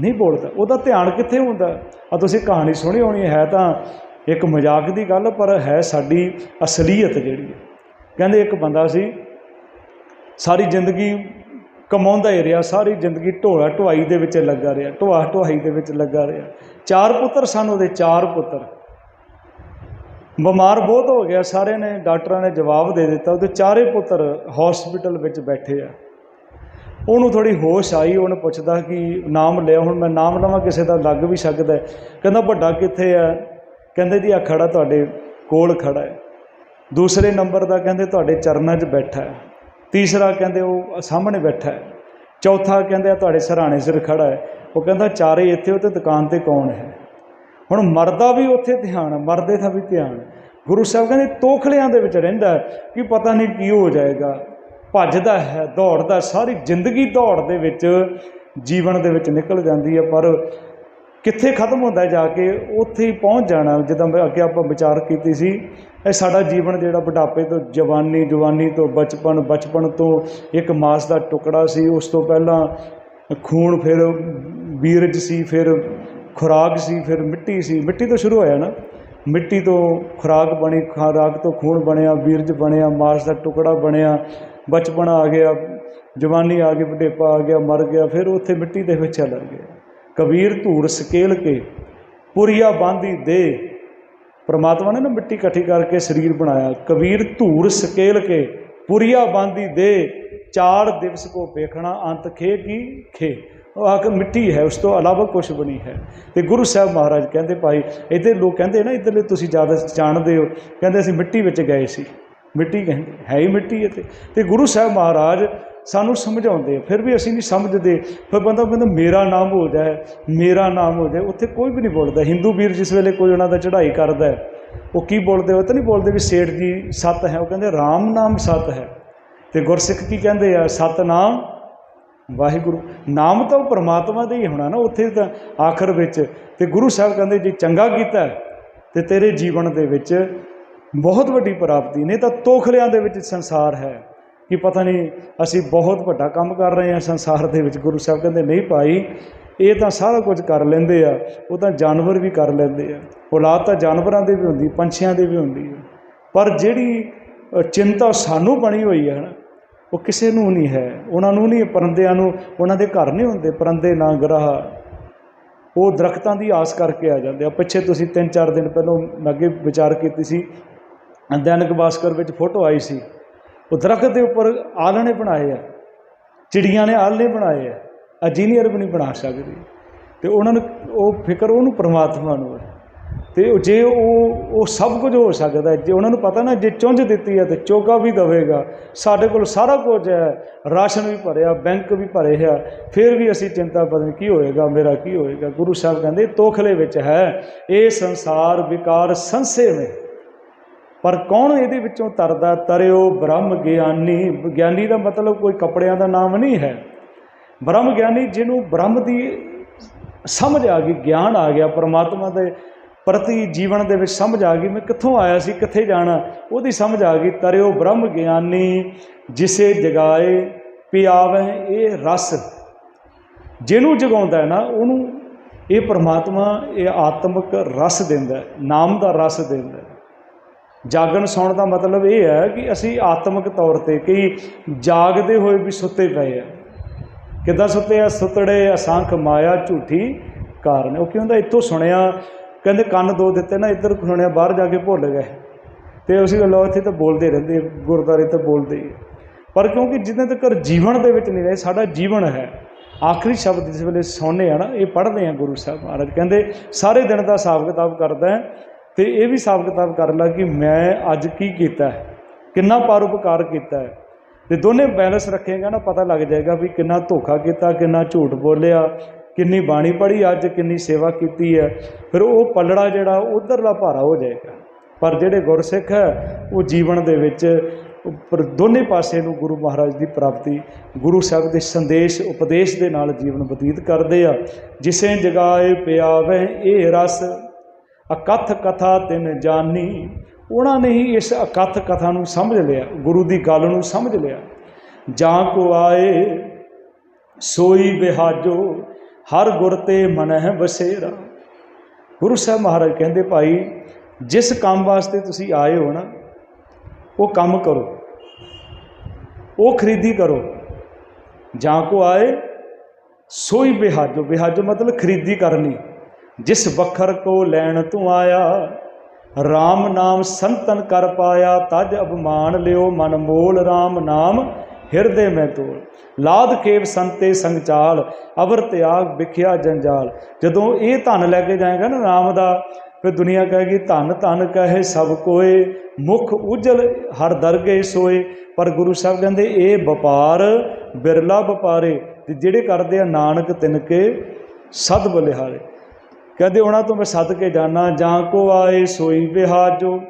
ਨਹੀਂ ਬੋਲਦਾ। ਉਹਦਾ ਧਿਆਨ ਕਿੱਥੇ ਹੁੰਦਾ? ਆ ਤੁਸੀਂ ਕਹਾਣੀ ਸੁਣੀ ਹੋਣੀ ਹੈ ਤਾਂ ਇੱਕ ਮਜ਼ਾਕ ਦੀ ਗੱਲ, ਪਰ ਹੈ ਸਾਡੀ ਅਸਲੀਅਤ ਜਿਹੜੀ ਹੈ। ਕਹਿੰਦੇ ਇੱਕ ਬੰਦਾ ਸੀ, ਸਾਰੀ ਜ਼ਿੰਦਗੀ ਕਮਾਉਂਦਾ ਹੀ ਰਿਹਾ, ਸਾਰੀ ਜ਼ਿੰਦਗੀ ਢੋਲਾ ਢੁਆਈ ਦੇ ਵਿੱਚ ਲੱਗਾ ਰਿਹਾ ਢੋਆ ਢੁਆਈ ਦੇ ਵਿੱਚ ਲੱਗਾ ਰਿਹਾ। ਚਾਰ ਪੁੱਤਰ ਸਨ ਉਹਦੇ, ਚਾਰ ਪੁੱਤਰ। ਬਿਮਾਰ ਬਹੁਤ ਹੋ ਗਿਆ, ਸਾਰਿਆਂ ਨੇ, ਡਾਕਟਰਾਂ ਨੇ ਜਵਾਬ ਦੇ ਦਿੱਤਾ, ਉਹਦੇ ਚਾਰੇ ਪੁੱਤਰ ਹਸਪੀਟਲ ਵਿੱਚ ਬੈਠੇ ਆ। ਉਹਨੂੰ ਥੋੜੀ ਹੋਸ਼ ਆਈ, ਉਹਨੇ ਪੁੱਛਦਾ ਕਿ ਨਾਮ ਲਿਆ, ਹੁਣ ਮੈਂ ਨਾਮ ਲਵਾਂ ਕਿਸੇ ਦਾ, ਲੱਗ ਵੀ ਸਕਦਾ ਕਹਿੰਦਾ, ਵੱਡਾ ਕਿੱਥੇ ਆ ਕਹਿੰਦੇ, ਜੀ ਆ ਖੜਾ ਤੁਹਾਡੇ ਕੋਲ ਖੜਾ ਹੈ। ਦੂਸਰੇ ਨੰਬਰ ਦਾ ਕਹਿੰਦੇ, ਤੁਹਾਡੇ ਚਰਨਾਂ 'ਚ ਬੈਠਾ ਹੈ। ਤੀਸਰਾ ਕਹਿੰਦੇ, ਉਹ ਸਾਹਮਣੇ ਬੈਠਾ ਹੈ। ਚੌਥਾ ਕਹਿੰਦੇ ਆ ਤੁਹਾਡੇ ਸਰਾਣੇ ਸਿਰ ਖੜਾ ਹੈ। ਉਹ ਕਹਿੰਦਾ, ਚਾਰੇ ਇੱਥੇ, ਉਹ ਤੇ ਦੁਕਾਨ ਤੇ ਕੌਣ ਹੈ? ਹੁਣ ਮਰਦਾ ਵੀ ਉੱਥੇ ਧਿਆਨ ਮਰਦੇ ਦਾ ਵੀ ਧਿਆਨ ਗੁਰੂ ਸਾਹਿਬ ਕਹਿੰਦੇ, ਤੋਖਲਿਆਂ ਦੇ ਵਿੱਚ ਰਹਿੰਦਾ ਕਿ ਪਤਾ ਨਹੀਂ ਕੀ ਹੋ ਜਾਏਗਾ। ਭੱਜਦਾ ਹੈ, ਦੌੜਦਾ, ਸਾਰੀ ਜ਼ਿੰਦਗੀ ਦੌੜ ਦੇ ਵਿੱਚ ਜੀਵਨ ਦੇ ਵਿੱਚ ਨਿਕਲ ਜਾਂਦੀ ਹੈ, ਪਰ ਕਿੱਥੇ ਖਤਮ ਹੁੰਦਾ ਜਾ ਕੇ ਉੱਥੇ ਹੀ ਪਹੁੰਚ ਜਾਣਾ, ਜਿੱਦਾਂ ਮੈਂ ਅੱਗੇ ਆਪਾਂ ਵਿਚਾਰ ਕੀਤੀ ਸੀ, ਇਹ ਸਾਡਾ ਜੀਵਨ ਜਿਹੜਾ ਬੁਢਾਪੇ ਤੋਂ ਜਵਾਨੀ ਜਵਾਨੀ ਤੋਂ ਬਚਪਨ ਬਚਪਨ ਤੋਂ ਇੱਕ ਮਾਸ ਦਾ ਟੁਕੜਾ ਸੀ, ਉਸ ਤੋਂ ਪਹਿਲਾਂ ਖੂਨ ਫਿਰ ਬੀਰਜ ਸੀ, ਫਿਰ ਖੁਰਾਕ ਸੀ, ਫਿਰ ਮਿੱਟੀ ਸੀ, ਮਿੱਟੀ ਤੋਂ ਸ਼ੁਰੂ ਹੋਇਆ ਨਾ, ਮਿੱਟੀ ਤੋਂ ਖੁਰਾਕ ਬਣੀ, ਖੁਰਾਕ ਤੋਂ ਖੂਨ ਬਣਿਆ ਬੀਰਜ ਬਣਿਆ, ਮਾਸ ਦਾ ਟੁਕੜਾ ਬਣਿਆ ਬਚਪਨ ਆ ਗਿਆ, ਜਵਾਨੀ ਆ ਗਈ ਬੁਢੇਪਾ ਆ ਗਿਆ, ਮਰ ਗਿਆ, ਫਿਰ ਉੱਥੇ ਮਿੱਟੀ ਦੇ ਵਿੱਚ ਚਲਾ ਗਿਆ। ਕਬੀਰ ਧੂੜ ਸਕੇਲ ਕੇ ਪੁਰੀਆ ਬਾਂਧੀ ਦੇ। ਪ੍ਰਮਾਤਮਾ ਨੇ ਨਾ ਮਿੱਟੀ ਇਕੱਠੀ ਕਰਕੇ ਸਰੀਰ ਬਣਾਇਆ। ਕਬੀਰ ਧੂੜ ਸਕੇਲ ਕੇ ਪੁਰੀਆ ਬਾਂਧੀ ਦੇ। ਚਾਰ ਦਿਵਸ ਕੋ ਵੇਖਣਾ ਅੰਤ ਖੇ ਕੀ ਖੇ। ਉਹ ਆਖ ਮਿੱਟੀ ਹੈ, ਉਸ ਤੋਂ ਇਲਾਵਾ ਕੁਝ ਵੀ ਨਹੀਂ ਹੈ। ਤੇ ਗੁਰੂ ਸਾਹਿਬ ਮਹਾਰਾਜ ਕਹਿੰਦੇ ਭਾਈ ਇਹਦੇ ਲੋਕ ਕਹਿੰਦੇ ਨਾ, ਇੱਧਰਲੇ ਤੁਸੀਂ ਜ਼ਿਆਦਾ ਜਾਣਦੇ ਹੋ, ਕਹਿੰਦੇ ਅਸੀਂ ਮਿੱਟੀ ਵਿੱਚ ਗਏ ਸੀ। ਮਿੱਟੀ ਕਹਿੰਦੇ ਹੈ ਹੀ ਮਿੱਟੀ ਹੈ ਤੇ ਤੇ ਗੁਰੂ ਸਾਹਿਬ ਮਹਾਰਾਜ ਸਾਨੂੰ ਸਮਝਾਉਂਦੇ ਫਿਰ ਵੀ ਅਸੀਂ ਨਹੀਂ ਸਮਝਦੇ। ਫਿਰ ਬੰਦਾ ਕਹਿੰਦਾ ਮੇਰਾ ਨਾਮ ਹੋ ਜਾਏ ਮੇਰਾ ਨਾਮ ਹੋ ਜਾਏ। ਉੱਥੇ ਕੋਈ ਵੀ ਨਹੀਂ ਬੋਲਦਾ। ਹਿੰਦੂ ਵੀਰ ਜਿਸ ਵੇਲੇ ਕੋਈ ਉਹਨਾਂ ਦਾ ਚੜ੍ਹਾਈ ਕਰਦਾ ਉਹ ਕੀ ਬੋਲਦੇ ਉਹ ਤਾਂ ਨਹੀਂ ਬੋਲਦੇ ਵੀ ਸੇਠ ਜੀ ਸਤ ਹੈ। ਉਹ ਕਹਿੰਦੇ ਰਾਮ ਨਾਮ ਸਤ ਹੈ। ਤੇ ਗੁਰਸਿੱਖ ਕੀ ਕਹਿੰਦੇ ਆ? ਸਤਨਾਮ ਵਾਹਿਗੁਰੂ। ਨਾਮ ਤਾਂ ਉਹ ਪ੍ਰਮਾਤਮਾ ਦਾ ਹੀ ਹੋਣਾ ਨਾ ਉੱਥੇ ਤਾਂ ਆਖਰ ਵਿੱਚ। ਤੇ ਗੁਰੂ ਸਾਹਿਬ ਕਹਿੰਦੇ ਜੇ ਚੰਗਾ ਕੀਤਾ ਹੈ, ਤੇ ਤੇਰੇ ਜੀਵਨ ਦੇ ਵਿੱਚ ਬਹੁਤ ਵੱਡੀ ਪ੍ਰਾਪਤੀ, ਨਹੀਂ ਤਾਂ ਤੋਖਲਿਆਂ ਦੇ ਵਿੱਚ ਸੰਸਾਰ ਹੈ। ਕਿ ਪਤਾ ਨਹੀਂ ਅਸੀਂ ਬਹੁਤ ਵੱਡਾ ਕੰਮ ਕਰ ਰਹੇ ਹਾਂ, ਸੰਸਾਰ ਦੇ ਵਿੱਚ ਗੁਰੂ ਸਾਹਿਬ ਕਹਿੰਦੇ ਨਹੀਂ ਭਾਈ, ਇਹ ਤਾਂ ਸਾਰਾ ਕੁਝ ਕਰ ਲੈਂਦੇ ਆ, ਉਹ ਤਾਂ ਜਾਨਵਰ ਵੀ ਕਰ ਲੈਂਦੇ ਆ। ਔਲਾਦ ਤਾਂ ਜਾਨਵਰਾਂ ਦੀ ਵੀ ਹੁੰਦੀ, ਪੰਛੀਆਂ ਦੀ ਵੀ ਹੁੰਦੀ ਹੈ ਪਰ ਜਿਹੜੀ ਚਿੰਤਾ ਸਾਨੂੰ ਬਣੀ ਹੋਈ ਹੈ ਨਾ, ਉਹ ਕਿਸੇ ਨੂੰ ਨਹੀਂ ਹੈ। ਉਹਨਾਂ ਨੂੰ ਨਹੀਂ, ਪਰੰਦਿਆਂ ਨੂੰ, ਉਹਨਾਂ ਦੇ ਘਰ ਨਹੀਂ ਹੁੰਦੇ, ਪਰੰਦੇ ਨਾ ਗ੍ਰਹ। ਉਹ ਦਰਖਤਾਂ ਦੀ ਆਸ ਕਰਕੇ ਆ ਜਾਂਦੇ ਆ। ਪਿੱਛੇ ਤੁਸੀਂ 3-4 ਦਿਨ ਪਹਿਲਾਂ ਮੈਂ ਅੱਗੇ ਵਿਚਾਰ ਕੀਤੀ ਸੀ ਦੈਨਿਕ ਭਾਸਕਰ ਵਿੱਚ ਫੋਟੋ ਆਈ ਸੀ। ਉਹ ਦਰਖਤ ਦੇ ਉੱਪਰ ਆਲਣੇ ਬਣਾਏ ਆ। ਚਿੜੀਆਂ ਨੇ ਆਲਣੇ ਬਣਾਏ ਆ। ਇੰਜੀਨੀਅਰ ਵੀ ਨਹੀਂ ਬਣਾ ਸਕਦੇ। ਤੇ ਉਹਨਾਂ ਨੂੰ ਉਹ ਫਿਕਰ ਉਹਨੂੰ ਪ੍ਰਮਾਤਮਾ ਨੂੰ ਹੈ ਤੇ ਜੇ ਉਹ ਉਹ ਸਭ ਕੁਝ ਹੋ ਸਕਦਾ ਜੇ ਉਹਨਾਂ ਨੂੰ ਪਤਾ ਨਾ, ਜੇ ਚੁੰਝ ਦਿੱਤੀ ਹੈ ਤੇ ਚੋਗਾ ਵੀ ਦਵੇਗਾ। ਸਾਡੇ ਕੋਲ ਸਾਰਾ ਕੁਝ ਹੈ। ਰਾਸ਼ਨ ਵੀ ਭਰਿਆ, ਬੈਂਕ ਵੀ ਭਰੇ ਆ। ਫਿਰ ਵੀ ਅਸੀਂ ਚਿੰਤਾ ਬਦਨ ਕੀ ਹੋਏਗਾ, ਮੇਰਾ ਕੀ ਹੋਏਗਾ। ਗੁਰੂ ਸਾਹਿਬ ਕਹਿੰਦੇ, ਤੋਖਲੇ ਵਿੱਚ ਹੈ। ਇਹ ਸੰਸਾਰ ਵਿਕਾਰ ਸੰਸੇ ਵਿੱਚ ਪਰ ਕੌਣ ਇਹਦੇ ਵਿੱਚੋਂ ਤਰਦਾ, ਤਰਿਓ ਬ੍ਰਹਮ ਗਿਆਨੀ? ਗਿਆਨੀ ਦਾ ਮਤਲਬ ਕੋਈ ਕੱਪੜਿਆਂ ਦਾ ਨਾਮ ਨਹੀਂ ਹੈ। ਬ੍ਰਹਮ ਗਿਆਨੀ ਜਿਹਨੂੰ ਬ੍ਰਹਮ ਦੀ ਸਮਝ ਆ ਗਈ, ਗਿਆਨ ਆ ਗਿਆ, ਪਰਮਾਤਮਾ ਦੇ ਪ੍ਰਤੀ ਜੀਵਨ ਦੇ ਵਿੱਚ ਸਮਝ ਆ ਗਈ, ਮੈਂ ਕਿੱਥੋਂ ਆਇਆ ਸੀ, ਕਿੱਥੇ ਜਾਣਾ? ਉਹਦੀ ਸਮਝ ਆ ਗਈ, ਤਰਿਓ ਬ੍ਰਹਮ ਗਿਆਨੀ, ਜਿਸੇ ਜਗਾਏ ਪਿਆਵੇ ਇਹ ਰਸ। ਜਿਹਨੂੰ ਜਗਾਉਂਦਾ ਹੈ ਨਾ, ਉਹਨੂੰ ਇਹ ਪਰਮਾਤਮਾ, ਇਹ ਆਤਮਿਕ ਰਸ ਦਿੰਦਾ ਨਾਮ ਦਾ ਰਸ ਦਿੰਦਾ ਜਾਗਣ ਸੌਣ ਦਾ ਮਤਲਬ ਇਹ ਹੈ ਕਿ ਅਸੀਂ ਆਤਮਿਕ ਤੌਰ ਤੇ ਕਈ ਜਾਗਦੇ ਹੋਏ ਵੀ ਸੁੱਤੇ ਪਏ ਆ। ਕਿੱਦਾਂ ਸੁੱਤੇ ਆ? ਸੁਤੜੇ ਅਸੰਖ ਮਾਇਆ ਝੂਠੀ ਕਾਰਨ। ਉਹ ਕੀ ਹੁੰਦਾ? ਇੱਥੋਂ ਸੁਣਿਆ ਕਹਿੰਦੇ ਕੰਨ ਦੋ ਦਿੱਤੇ ਨਾ ਇੱਧਰ ਸੁਣਿਆ ਬਾਹਰ ਜਾ ਕੇ ਭੁੱਲ ਗਏ। ਤੇ ਅਸੀਂ ਗੱਲ ਇੱਥੇ ਤਾਂ ਬੋਲਦੇ ਰਹਿੰਦੇ ਆ, ਗੁਰਦੁਆਰੇ ਤਾਂ ਬੋਲਦੇ ਹੀ ਪਰ ਕਿਉਂਕਿ ਜਿੰਨੇ ਤੱਕ ਜੀਵਨ ਦੇ ਵਿੱਚ ਨਹੀਂ ਰਹੇ ਸਾਡਾ ਜੀਵਨ ਹੈ। ਆਖਰੀ ਸ਼ਬਦ ਜਿਸ ਵੇਲੇ ਸੌਂਦੇ ਆ ਨਾ ਇਹ ਪੜ੍ਹਦੇ ਆ ਗੁਰੂ ਸਾਹਿਬ ਮਹਾਰਾਜ। ਕਹਿੰਦੇ ਸਾਰੇ ਦਿਨ ਦਾ ਹਿਸਾਬ ਕਿਤਾਬ ਕਰਦਾ ਹੈ ਤੇ ਇਹ ਵੀ ਹਿਸਾਬ ਕਿਤਾਬ ਕਰ ਲਾ ਕਿ ਮੈਂ ਅੱਜ ਕੀ ਕੀਤਾ ਹੈ, ਕਿੰਨਾ ਪਰਉਪਕਾਰ ਕੀਤਾ ਹੈ। ਤੇ ਦੋਨੇ ਬੈਲੈਂਸ ਰੱਖੇਗਾ ਨਾ, ਪਤਾ ਲੱਗ ਜਾਏਗਾ ਵੀ ਕਿੰਨਾ ਧੋਖਾ ਕੀਤਾ, ਕਿੰਨਾ ਝੂਠ ਬੋਲਿਆ, ਕਿੰਨੀ ਬਾਣੀ ਪੜ੍ਹੀ, ਅੱਜ ਕਿੰਨੀ ਸੇਵਾ ਕੀਤੀ ਹੈ। ਫਿਰ ਉਹ ਪਲੜਾ ਜਿਹੜਾ, ਉਧਰਲਾ ਭਾਰਾ ਹੋ ਜਾਏਗਾ। ਪਰ ਜਿਹੜੇ ਗੁਰਸਿੱਖ ਹੈ, ਉਹ ਜੀਵਨ ਦੇ ਵਿੱਚ ਉੱਪਰ ਦੋਨੇ ਪਾਸੇ ਨੂੰ ਗੁਰੂ ਮਹਾਰਾਜ ਦੀ ਪ੍ਰਾਪਤੀ, ਗੁਰੂ ਸਾਹਿਬ ਦੇ ਸੰਦੇਸ਼, ਉਪਦੇਸ਼ ਦੇ ਨਾਲ ਜੀਵਨ ਬਤੀਤ ਕਰਦੇ ਆ। ਜਿਸੇ ਜਗਾਏ ਪਿਆਵੇ ਇਹ ਰਸ ਅਕਥ ਕਥਾ ਤਿਨ ਜਾਨੀ। ਉਹਨਾਂ ਨੇ ਹੀ ਇਸ ਅਕਥ ਕਥਾ ਨੂੰ ਸਮਝ ਲਿਆ, ਗੁਰੂ ਦੀ ਗੱਲ ਨੂੰ ਸਮਝ ਲਿਆ। ਜਾਂ ਕੋ ਆਏ, ਸੋਈ ਬਿਹਾਜੋ ਹਰ ਗੁਰ ਤੇ ਮਨਹਿ ਬਸੇਰਾ ਗੁਰੂ ਸਾਹਿਬ ਮਹਾਰਾਜ ਕਹਿੰਦੇ, ਭਾਈ, ਜਿਸ ਕੰਮ ਵਾਸਤੇ ਤੁਸੀਂ ਆਏ ਹੋ ਨਾ, ਉਹ ਕੰਮ ਕਰੋ। ਉਹ ਖਰੀਦੀ ਕਰੋ। ਜਾਂ ਕੋ ਆਏ, ਸੋਈ ਬਿਹਾਜੋ ਵਿਹਾਜੋ ਮਤਲਬ ਖਰੀਦੀ ਕਰਨੀ। ਜਿਸ ਵਖਰ ਕੋ ਲੈਣ ਤੂੰ ਆਇਆ RAM ਨਾਮ ਸੰਤਨ ਕਰ ਪਾਇਆ, ਤਜ ਅਭਮਾਨ ਲਿਓ ਮਨ ਮੋਲ RAM ਨਾਮ, ਹਿਰਦੇ ਮੈਂ ਤੋਲ। ਲਾਦ ਕੇਵ ਸੰਤੇ ਸੰਗਚਾਲ ਅਵਰ ਤਿਆਗ ਵਿਖਿਆ ਜੰਜਾਲ। ਜਦੋਂ ਇਹ ਧਨ ਲੈ ਕੇ ਜਾਏਗਾ ਨਾ RAM ਦਾ, ਫਿਰ ਦੁਨੀਆ ਕਹੇਗੀ, ਧਨ ਧਨ ਕਹੇ ਸਭ ਕੋਏ, ਮੁਖ ਉਜਲ ਹਰ ਦਰਗੇ ਸੋਏ। ਪਰ ਗੁਰੂ ਸਾਹਿਬ ਕਹਿੰਦੇ, ਇਹ ਵਪਾਰ ਬਿਰਲਾ ਵਪਾਰੇ, ਤੇ ਜਿਹੜੇ ਕਰਦੇ ਆ ਨਾਨਕ ਤਿਨਕੇ ਸਦ ਬਲਿਹਾਰੇ। ਕਹਿੰਦੇ ਉਹਨਾਂ ਤੋਂ ਮੈਂ ਸੱਦ ਕੇ ਜਾਣਾ ਜਾਂ ਕੋ ਆਏ ਸੋਈ ਵਿਹਾਜੋ।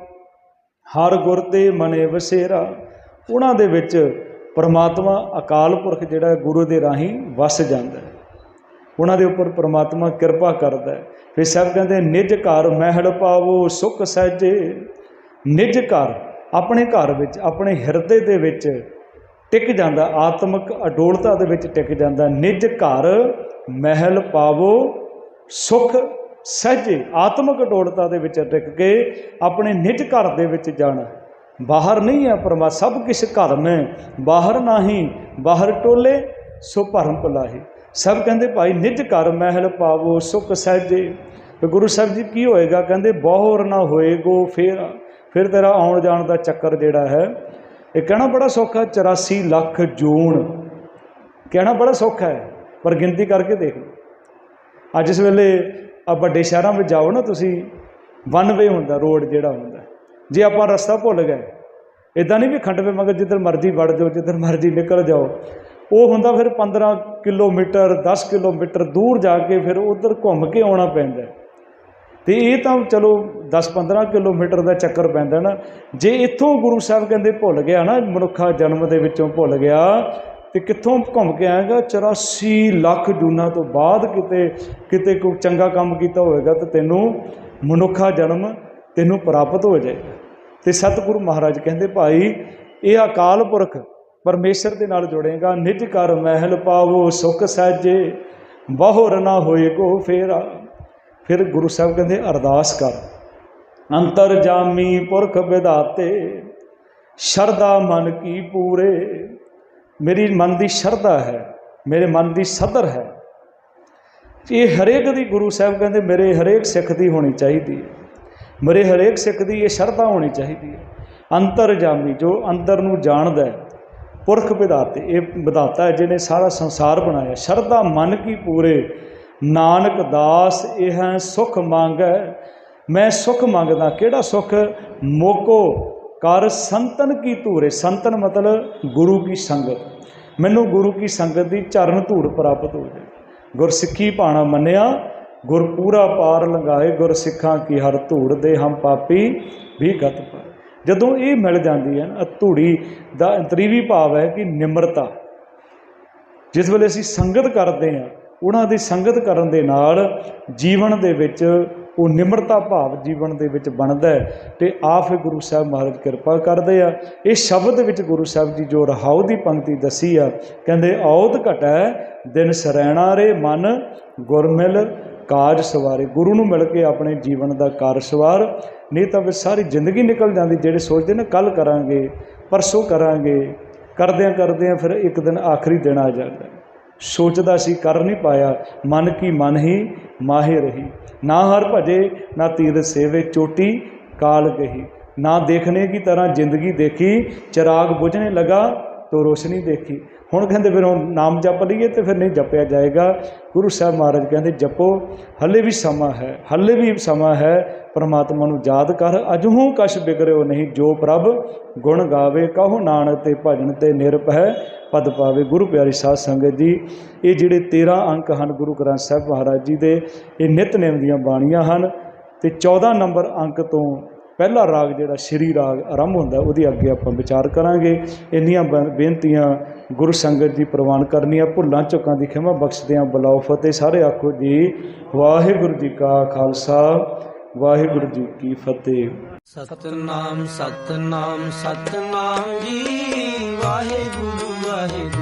ਹਰ ਗੁਰ ਤੇ ਮਨੇ ਵਸੇਰਾ। ਉਹਨਾਂ ਦੇ ਵਿੱਚ ਪਰਮਾਤਮਾ ਅਕਾਲ ਪੁਰਖ ਜਿਹੜਾ ਗੁਰੂ ਦੇ ਰਾਹੀਂ ਵਸ ਜਾਂਦਾ ਹੈ। ਉਹਨਾਂ ਦੇ ਉੱਪਰ ਪਰਮਾਤਮਾ ਕਿਰਪਾ ਕਰਦਾ ਹੈ। ਫਿਰ ਸਭ ਕਹਿੰਦੇ, ਨਿਜ ਘਰ ਮਹਿਲ ਪਾਵੋ, ਸੁਖ ਸਹਿਜੇ। ਨਿਜ ਘਰ, ਆਪਣੇ ਘਰ ਵਿੱਚ, ਆਪਣੇ ਹਿਰਦੇ ਦੇ ਵਿੱਚ ਟਿਕ ਜਾਂਦਾ, ਆਤਮਿਕ ਅਡੋਲਤਾ ਦੇ ਵਿੱਚ ਟਿਕ ਜਾਂਦਾ। ਨਿਜ ਘਰ ਮਹਿਲ ਪਾਵੋ, ਸੁਖ ਸਹਿਜੇ ਆਤਮਿਕ ਅਡੋਲਤਾ ਦੇ ਵਿੱਚ ਟਿਕ ਕੇ ਆਪਣੇ ਨਿਜ ਘਰ ਦੇ ਵਿੱਚ ਜਾਣਾ। ਬਾਹਰ ਨਹੀਂ ਹੈ ਪਰਮਾ, ਸਭ ਕਿਛ ਘਰ ਮੈਂ। ਬਾਹਰ ਨਹੀਂ, ਬਾਹਰ ਟੋਲੇ, ਸੋ ਭਰਮ ਭੁਲਾਹੀ। ਸਭ ਕਹਿੰਦੇ, ਭਾਈ, ਨਿਜ ਘਰ ਮਹਿਲ ਪਾਵੋ, ਸੁਖ ਸਹਿਜੇ। ਤੇ ਗੁਰੂ ਸਾਹਿਬ ਜੀ ਕੀ ਹੋਏਗਾ? ਕਹਿੰਦੇ, ਬਹੁਰ ਨਾ ਹੋਏਗੋ ਫੇਰ। ਫਿਰ ਤੇਰਾ ਆਉਣ ਜਾਣ ਦਾ ਚੱਕਰ ਜਿਹੜਾ ਹੈ, ਇਹ ਕਹਿਣਾ ਬੜਾ ਸੌਖਾ 84 ਲੱਖ ਜੂਨ ਕਹਿਣਾ ਬੜਾ ਸੌਖਾ ਹੈ, ਪਰ ਗਿਣਤੀ ਕਰਕੇ ਦੇਖ ਅੱਜ ਇਸ ਵੇਲੇ ਆ ਵੱਡੇ ਸ਼ਹਿਰਾਂ ਵਿੱਚ ਜਾਓ ਨਾ ਤੁਸੀਂ ਵਨ ਵੇ ਹੁੰਦਾ ਰੋਡ ਜਿਹੜਾ ਹੁੰਦਾ। ਜੇ ਆਪਾਂ ਰਸਤਾ ਭੁੱਲ ਗਏ ਇਦਾਂ ਨਹੀਂ ਵੀ ਖੰਡਵੇ ਮਗਰ ਜਿੱਧਰ ਮਰਜ਼ੀ ਵੜ ਜਾਓ, ਜਿੱਧਰ ਮਰਜ਼ੀ ਨਿਕਲ ਜਾਓ। ਉਹ ਹੁੰਦਾ ਫਿਰ 15 ਕਿਲੋਮੀਟਰ 10 ਕਿਲੋਮੀਟਰ ਦੂਰ ਜਾ ਕੇ ਫਿਰ ਉਧਰ ਘੁੰਮ ਕੇ ਆਉਣਾ ਪੈਂਦਾ। ਹੈ। ਤੇ ਇਹ ਤਾਂ ਚਲੋ 10-15 ਕਿਲੋਮੀਟਰ ਦਾ ਚੱਕਰ ਪੈਂਦਾ ਨਾ। ਜੇ ਇੱਥੋਂ ਗੁਰੂ ਸਾਹਿਬ ਕਹਿੰਦੇ ਭੁੱਲ ਗਿਆ ਨਾ, ਮਨੁੱਖਾ ਜਨਮ ਦੇ ਵਿੱਚੋਂ ਭੁੱਲ ਗਿਆ ਤੇ ਕਿੱਥੋਂ ਘੁੰਮ ਕੇ ਆਏਗਾ? 84 ਲੱਖ ਜੂਨਾਂ ਤੋਂ ਬਾਅਦ ਕਿਤੇ ਕਿਤੇ ਕੋਈ ਚੰਗਾ ਕੰਮ ਕੀਤਾ ਹੋਵੇਗਾ ਤਾਂ ਤੈਨੂੰ ਮਨੁੱਖਾ ਜਨਮ ਤੈਨੂੰ ਪ੍ਰਾਪਤ ਹੋ ਜਾਏਗਾ। ਤੇ ਸਤਿਗੁਰੂ ਮਹਾਰਾਜ ਕਹਿੰਦੇ, ਭਾਈ, ਇਹ ਅਕਾਲ ਪੁਰਖ ਪਰਮੇਸ਼ਰ ਦੇ ਨਾਲ ਜੁੜੇਗਾ। ਨਿਜ ਕਰ ਮਹਿਲ ਪਾਵੋ, ਸੁਖ ਸਹਿਜੇ ਬਹੁਰ ਨਾ ਹੋਏ ਕੋ ਫੇਰਾ। ਫਿਰ ਗੁਰੂ ਸਾਹਿਬ ਕਹਿੰਦੇ, ਅਰਦਾਸ ਕਰ। ਅੰਤਰ ਜਾਮੀ ਪੁਰਖ ਵਿਦਾਤੇ ਸ਼ਰਦਾ ਮਨ ਕੀ ਪੂਰੇ। ਮੇਰੀ ਮਨ ਦੀ ਸ਼ਰਧਾ ਹੈ, ਮੇਰੇ ਮਨ ਦੀ ਸਦਰ ਹੈ। ਇਹ ਹਰੇਕ ਦੀ ਗੁਰੂ ਸਾਹਿਬ ਕਹਿੰਦੇ, ਮੇਰੇ ਹਰੇਕ ਸਿੱਖ ਦੀ ਹੋਣੀ ਚਾਹੀਦੀ ਹੈ। ਮੇਰੇ ਹਰੇਕ ਸਿੱਖ ਦੀ ਇਹ ਸ਼ਰਧਾ ਹੋਣੀ ਚਾਹੀਦੀ ਹੈ। ਅੰਤਰ ਜਾਮੀ, ਜੋ ਅੰਦਰ ਨੂੰ ਜਾਣਦਾ ਹੈ, ਪੁਰਖ ਵਿਦਾਤੇ ਇਹ ਵਿਦਾਤਾ ਹੈ ਜਿਹਨੇ ਸਾਰਾ ਸੰਸਾਰ ਬਣਾਇਆ। ਸ਼ਰਧਾ ਮਨ ਕੀ ਪੂਰੇ, ਨਾਨਕ ਦਾਸ, ਇਹ ਸੁਖ ਮੰਗੈ ਮੈਂ ਸੁਖ ਮੰਗਦਾ, ਕਿਹੜਾ ਸੁਖ? ਮੋਕੋ ਕਰ ਸੰਤਨ ਕੀ ਧੂਰੇ? ਸੰਤਨ ਮਤਲਬ ਗੁਰੂ ਕੀ ਸੰਗਤ। ਮੈਨੂੰ ਗੁਰੂ ਕੀ ਸੰਗਤ ਦੀ ਚਰਨ ਧੂੜ ਪ੍ਰਾਪਤ ਹੋ ਜਾਏ। ਗੁਰਸਿੱਖੀ ਭਾਣਾ ਮੰਨਿਆ, ਗੁਰ ਪੂਰਾ ਪਾਰ ਲੰਘਾਏ, ਗੁਰ ਸਿੱਖਾਂ ਕੀ ਹਰ ਧੂੜ ਦੇ ਹਮ ਪਾਪੀ ਵੀ ਗਤ ਪਾਏ। ਜਦੋਂ ਇਹ ਮਿਲ ਜਾਂਦੀ ਹੈ ਨਾ, ਧੂੜੀ ਦਾ ਅੰਤਰੀਵੀ ਭਾਵ ਹੈ ਕਿ ਨਿਮਰਤਾ। ਜਿਸ ਵੇਲੇ ਅਸੀਂ ਸੰਗਤ ਕਰਦੇ ਹਾਂ, ਉਹਨਾਂ ਦੀ ਸੰਗਤ ਕਰਨ ਦੇ ਨਾਲ ਜੀਵਨ ਦੇ ਵਿੱਚ ਉਹ ਨਿਮਰਤਾ ਭਾਵ ਜੀਵਨ ਦੇ ਵਿੱਚ ਬਣਦਾ ਹੈ ਤੇ ਆਪ ਹੀ ਗੁਰੂ ਸਾਹਿਬ ਮਹਾਰਾਜ ਕਿਰਪਾ ਕਰਦੇ ਆ। ਇਹ ਸ਼ਬਦ ਵਿੱਚ ਗੁਰੂ ਸਾਹਿਬ ਜੀ ਜੋ ਰਹਾਉ ਦੀ ਪੰਕਤੀ ਦੱਸੀ ਆ, ਕਹਿੰਦੇ ਔਤ ਘਟੈ, ਦਿਨ ਸਰੈਣਾ ਰੇ, ਮਨ ਗੁਰਮਿਲ ਕਾਜ ਸਵਾਰੇ। ਗੁਰੂ ਨੂੰ ਮਿਲ ਕੇ ਆਪਣੇ ਜੀਵਨ ਦਾ ਕਾਰ ਸਵਾਰ। ਨਹੀਂ ਤਾਂ ਫਿਰ ਸਾਰੀ ਜ਼ਿੰਦਗੀ ਨਿਕਲ ਜਾਂਦੀ, ਜਿਹੜੇ ਸੋਚਦੇ ਨੇ ਕੱਲ ਕਰਾਂਗੇ, ਪਰਸੋਂ ਕਰਾਂਗੇ। ਕਰਦਿਆਂ ਕਰਦਿਆਂ ਫਿਰ ਇੱਕ ਦਿਨ ਆਖਰੀ ਦਿਨ ਆ ਜਾਂਦਾ। ਸੋਚਦਾ ਸੀ, ਕਰ ਨਹੀਂ ਪਾਇਆ। ਮਨ ਕੀ ਮਨ ਹੀ ਮਾਹੇ ਰਹੀ। ਨਾ ਹਰ ਭਜੇ, ਨਾ ਤੀਰ ਸੇਵੇ ਚੋਟੀ ਕਾਲ ਗਈ ਨਾ ਦੇਖਣੇ ਕੀ ਤਰ੍ਹਾਂ ਜ਼ਿੰਦਗੀ ਦੇਖੀ, ਚਿਰਾਗ ਬੁਝਣੇ ਲਗਾ ਤੋ ਰੋਸ਼ਨੀ ਦੇਖੀ। ਹੁਣ ਕਹਿੰਦੇ ਫਿਰ ਹੁਣ ਨਾਮ ਜਪ ਲਈਏ ਤੇ ਫਿਰ ਨਹੀਂ ਜਪਿਆ ਜਾਏਗਾ। ਗੁਰੂ ਸਾਹਿਬ ਮਹਾਰਾਜ ਕਹਿੰਦੇ, ਜਪੋ, ਹੱਲੇ ਵੀ ਸਮਾਂ ਹੈ, ਹੱਲੇ ਵੀ ਸਮਾਂ ਹੈ, ਪਰਮਾਤਮਾ ਨੂੰ ਯਾਦ ਕਰ ਅਜਹੂ ਕਛ ਬਿਗੜਿਓ ਨਹੀਂ, ਜੋ ਪ੍ਰਭ ਗੁਣ ਗਾਵੇ, ਕਹੋ ਨਾਨਕ ਤੇ ਭਜਨ ਤੇ ਨਿਰਭ ਹੈ, ਪਦ ਪਾਵੇ ਗੁਰੂ ਪਿਆਰੀ ਸਾਧ ਸੰਗਤ ਜੀ। ਇਹ ਜਿਹੜੇ 13 ਅੰਕ ਹਨ ਗੁਰੂ ਗ੍ਰੰਥ ਸਾਹਿਬ ਮਹਾਰਾਜ ਜੀ ਦੇ, ਇਹ ਨਿਤਨੇਮ ਦੀਆਂ ਬਾਣੀਆਂ ਹਨ ਤੇ 14 ਨੰਬਰ ਅੰਕ ਤੋਂ ਪਹਿਲਾ ਰਾਗ ਜਿਹੜਾ ਸ਼੍ਰੀ ਰਾਗ ਆਰੰਭ ਹੁੰਦਾ, ਉਹਦੀ ਅੱਗੇ ਆਪਾਂ ਵਿਚਾਰ ਕਰਾਂਗੇ। ਇੰਨੀਆਂ ਬ- ਬੇਨਤੀਆਂ ਗੁਰੂ ਸੰਗਤ ਜੀ ਪ੍ਰਵਾਨ ਕਰਨੀਆਂ ਭੁੱਲਾਂ ਚੁੱਕਾਂ ਦੀ ਖਿਮਾ ਬਖਸ਼ਦਿਆਂ ਬਲਾਉ ਫਤਿਹ, ਸਾਰੇ ਆਖੋ ਜੀ, ਵਾਹਿਗੁਰੂ ਜੀ ਕਾ ਖਾਲਸਾ, ਵਾਹਿਗੁਰੂ ਜੀ ਕੀ ਫਤਿਹ। ਸਤਨਾਮ ਸਤਨਾਮ ਸਤਨਾਮ ਜੀ, ਵਾਹਿਗੁਰੂ ਵਾਹਿਗੁਰੂ।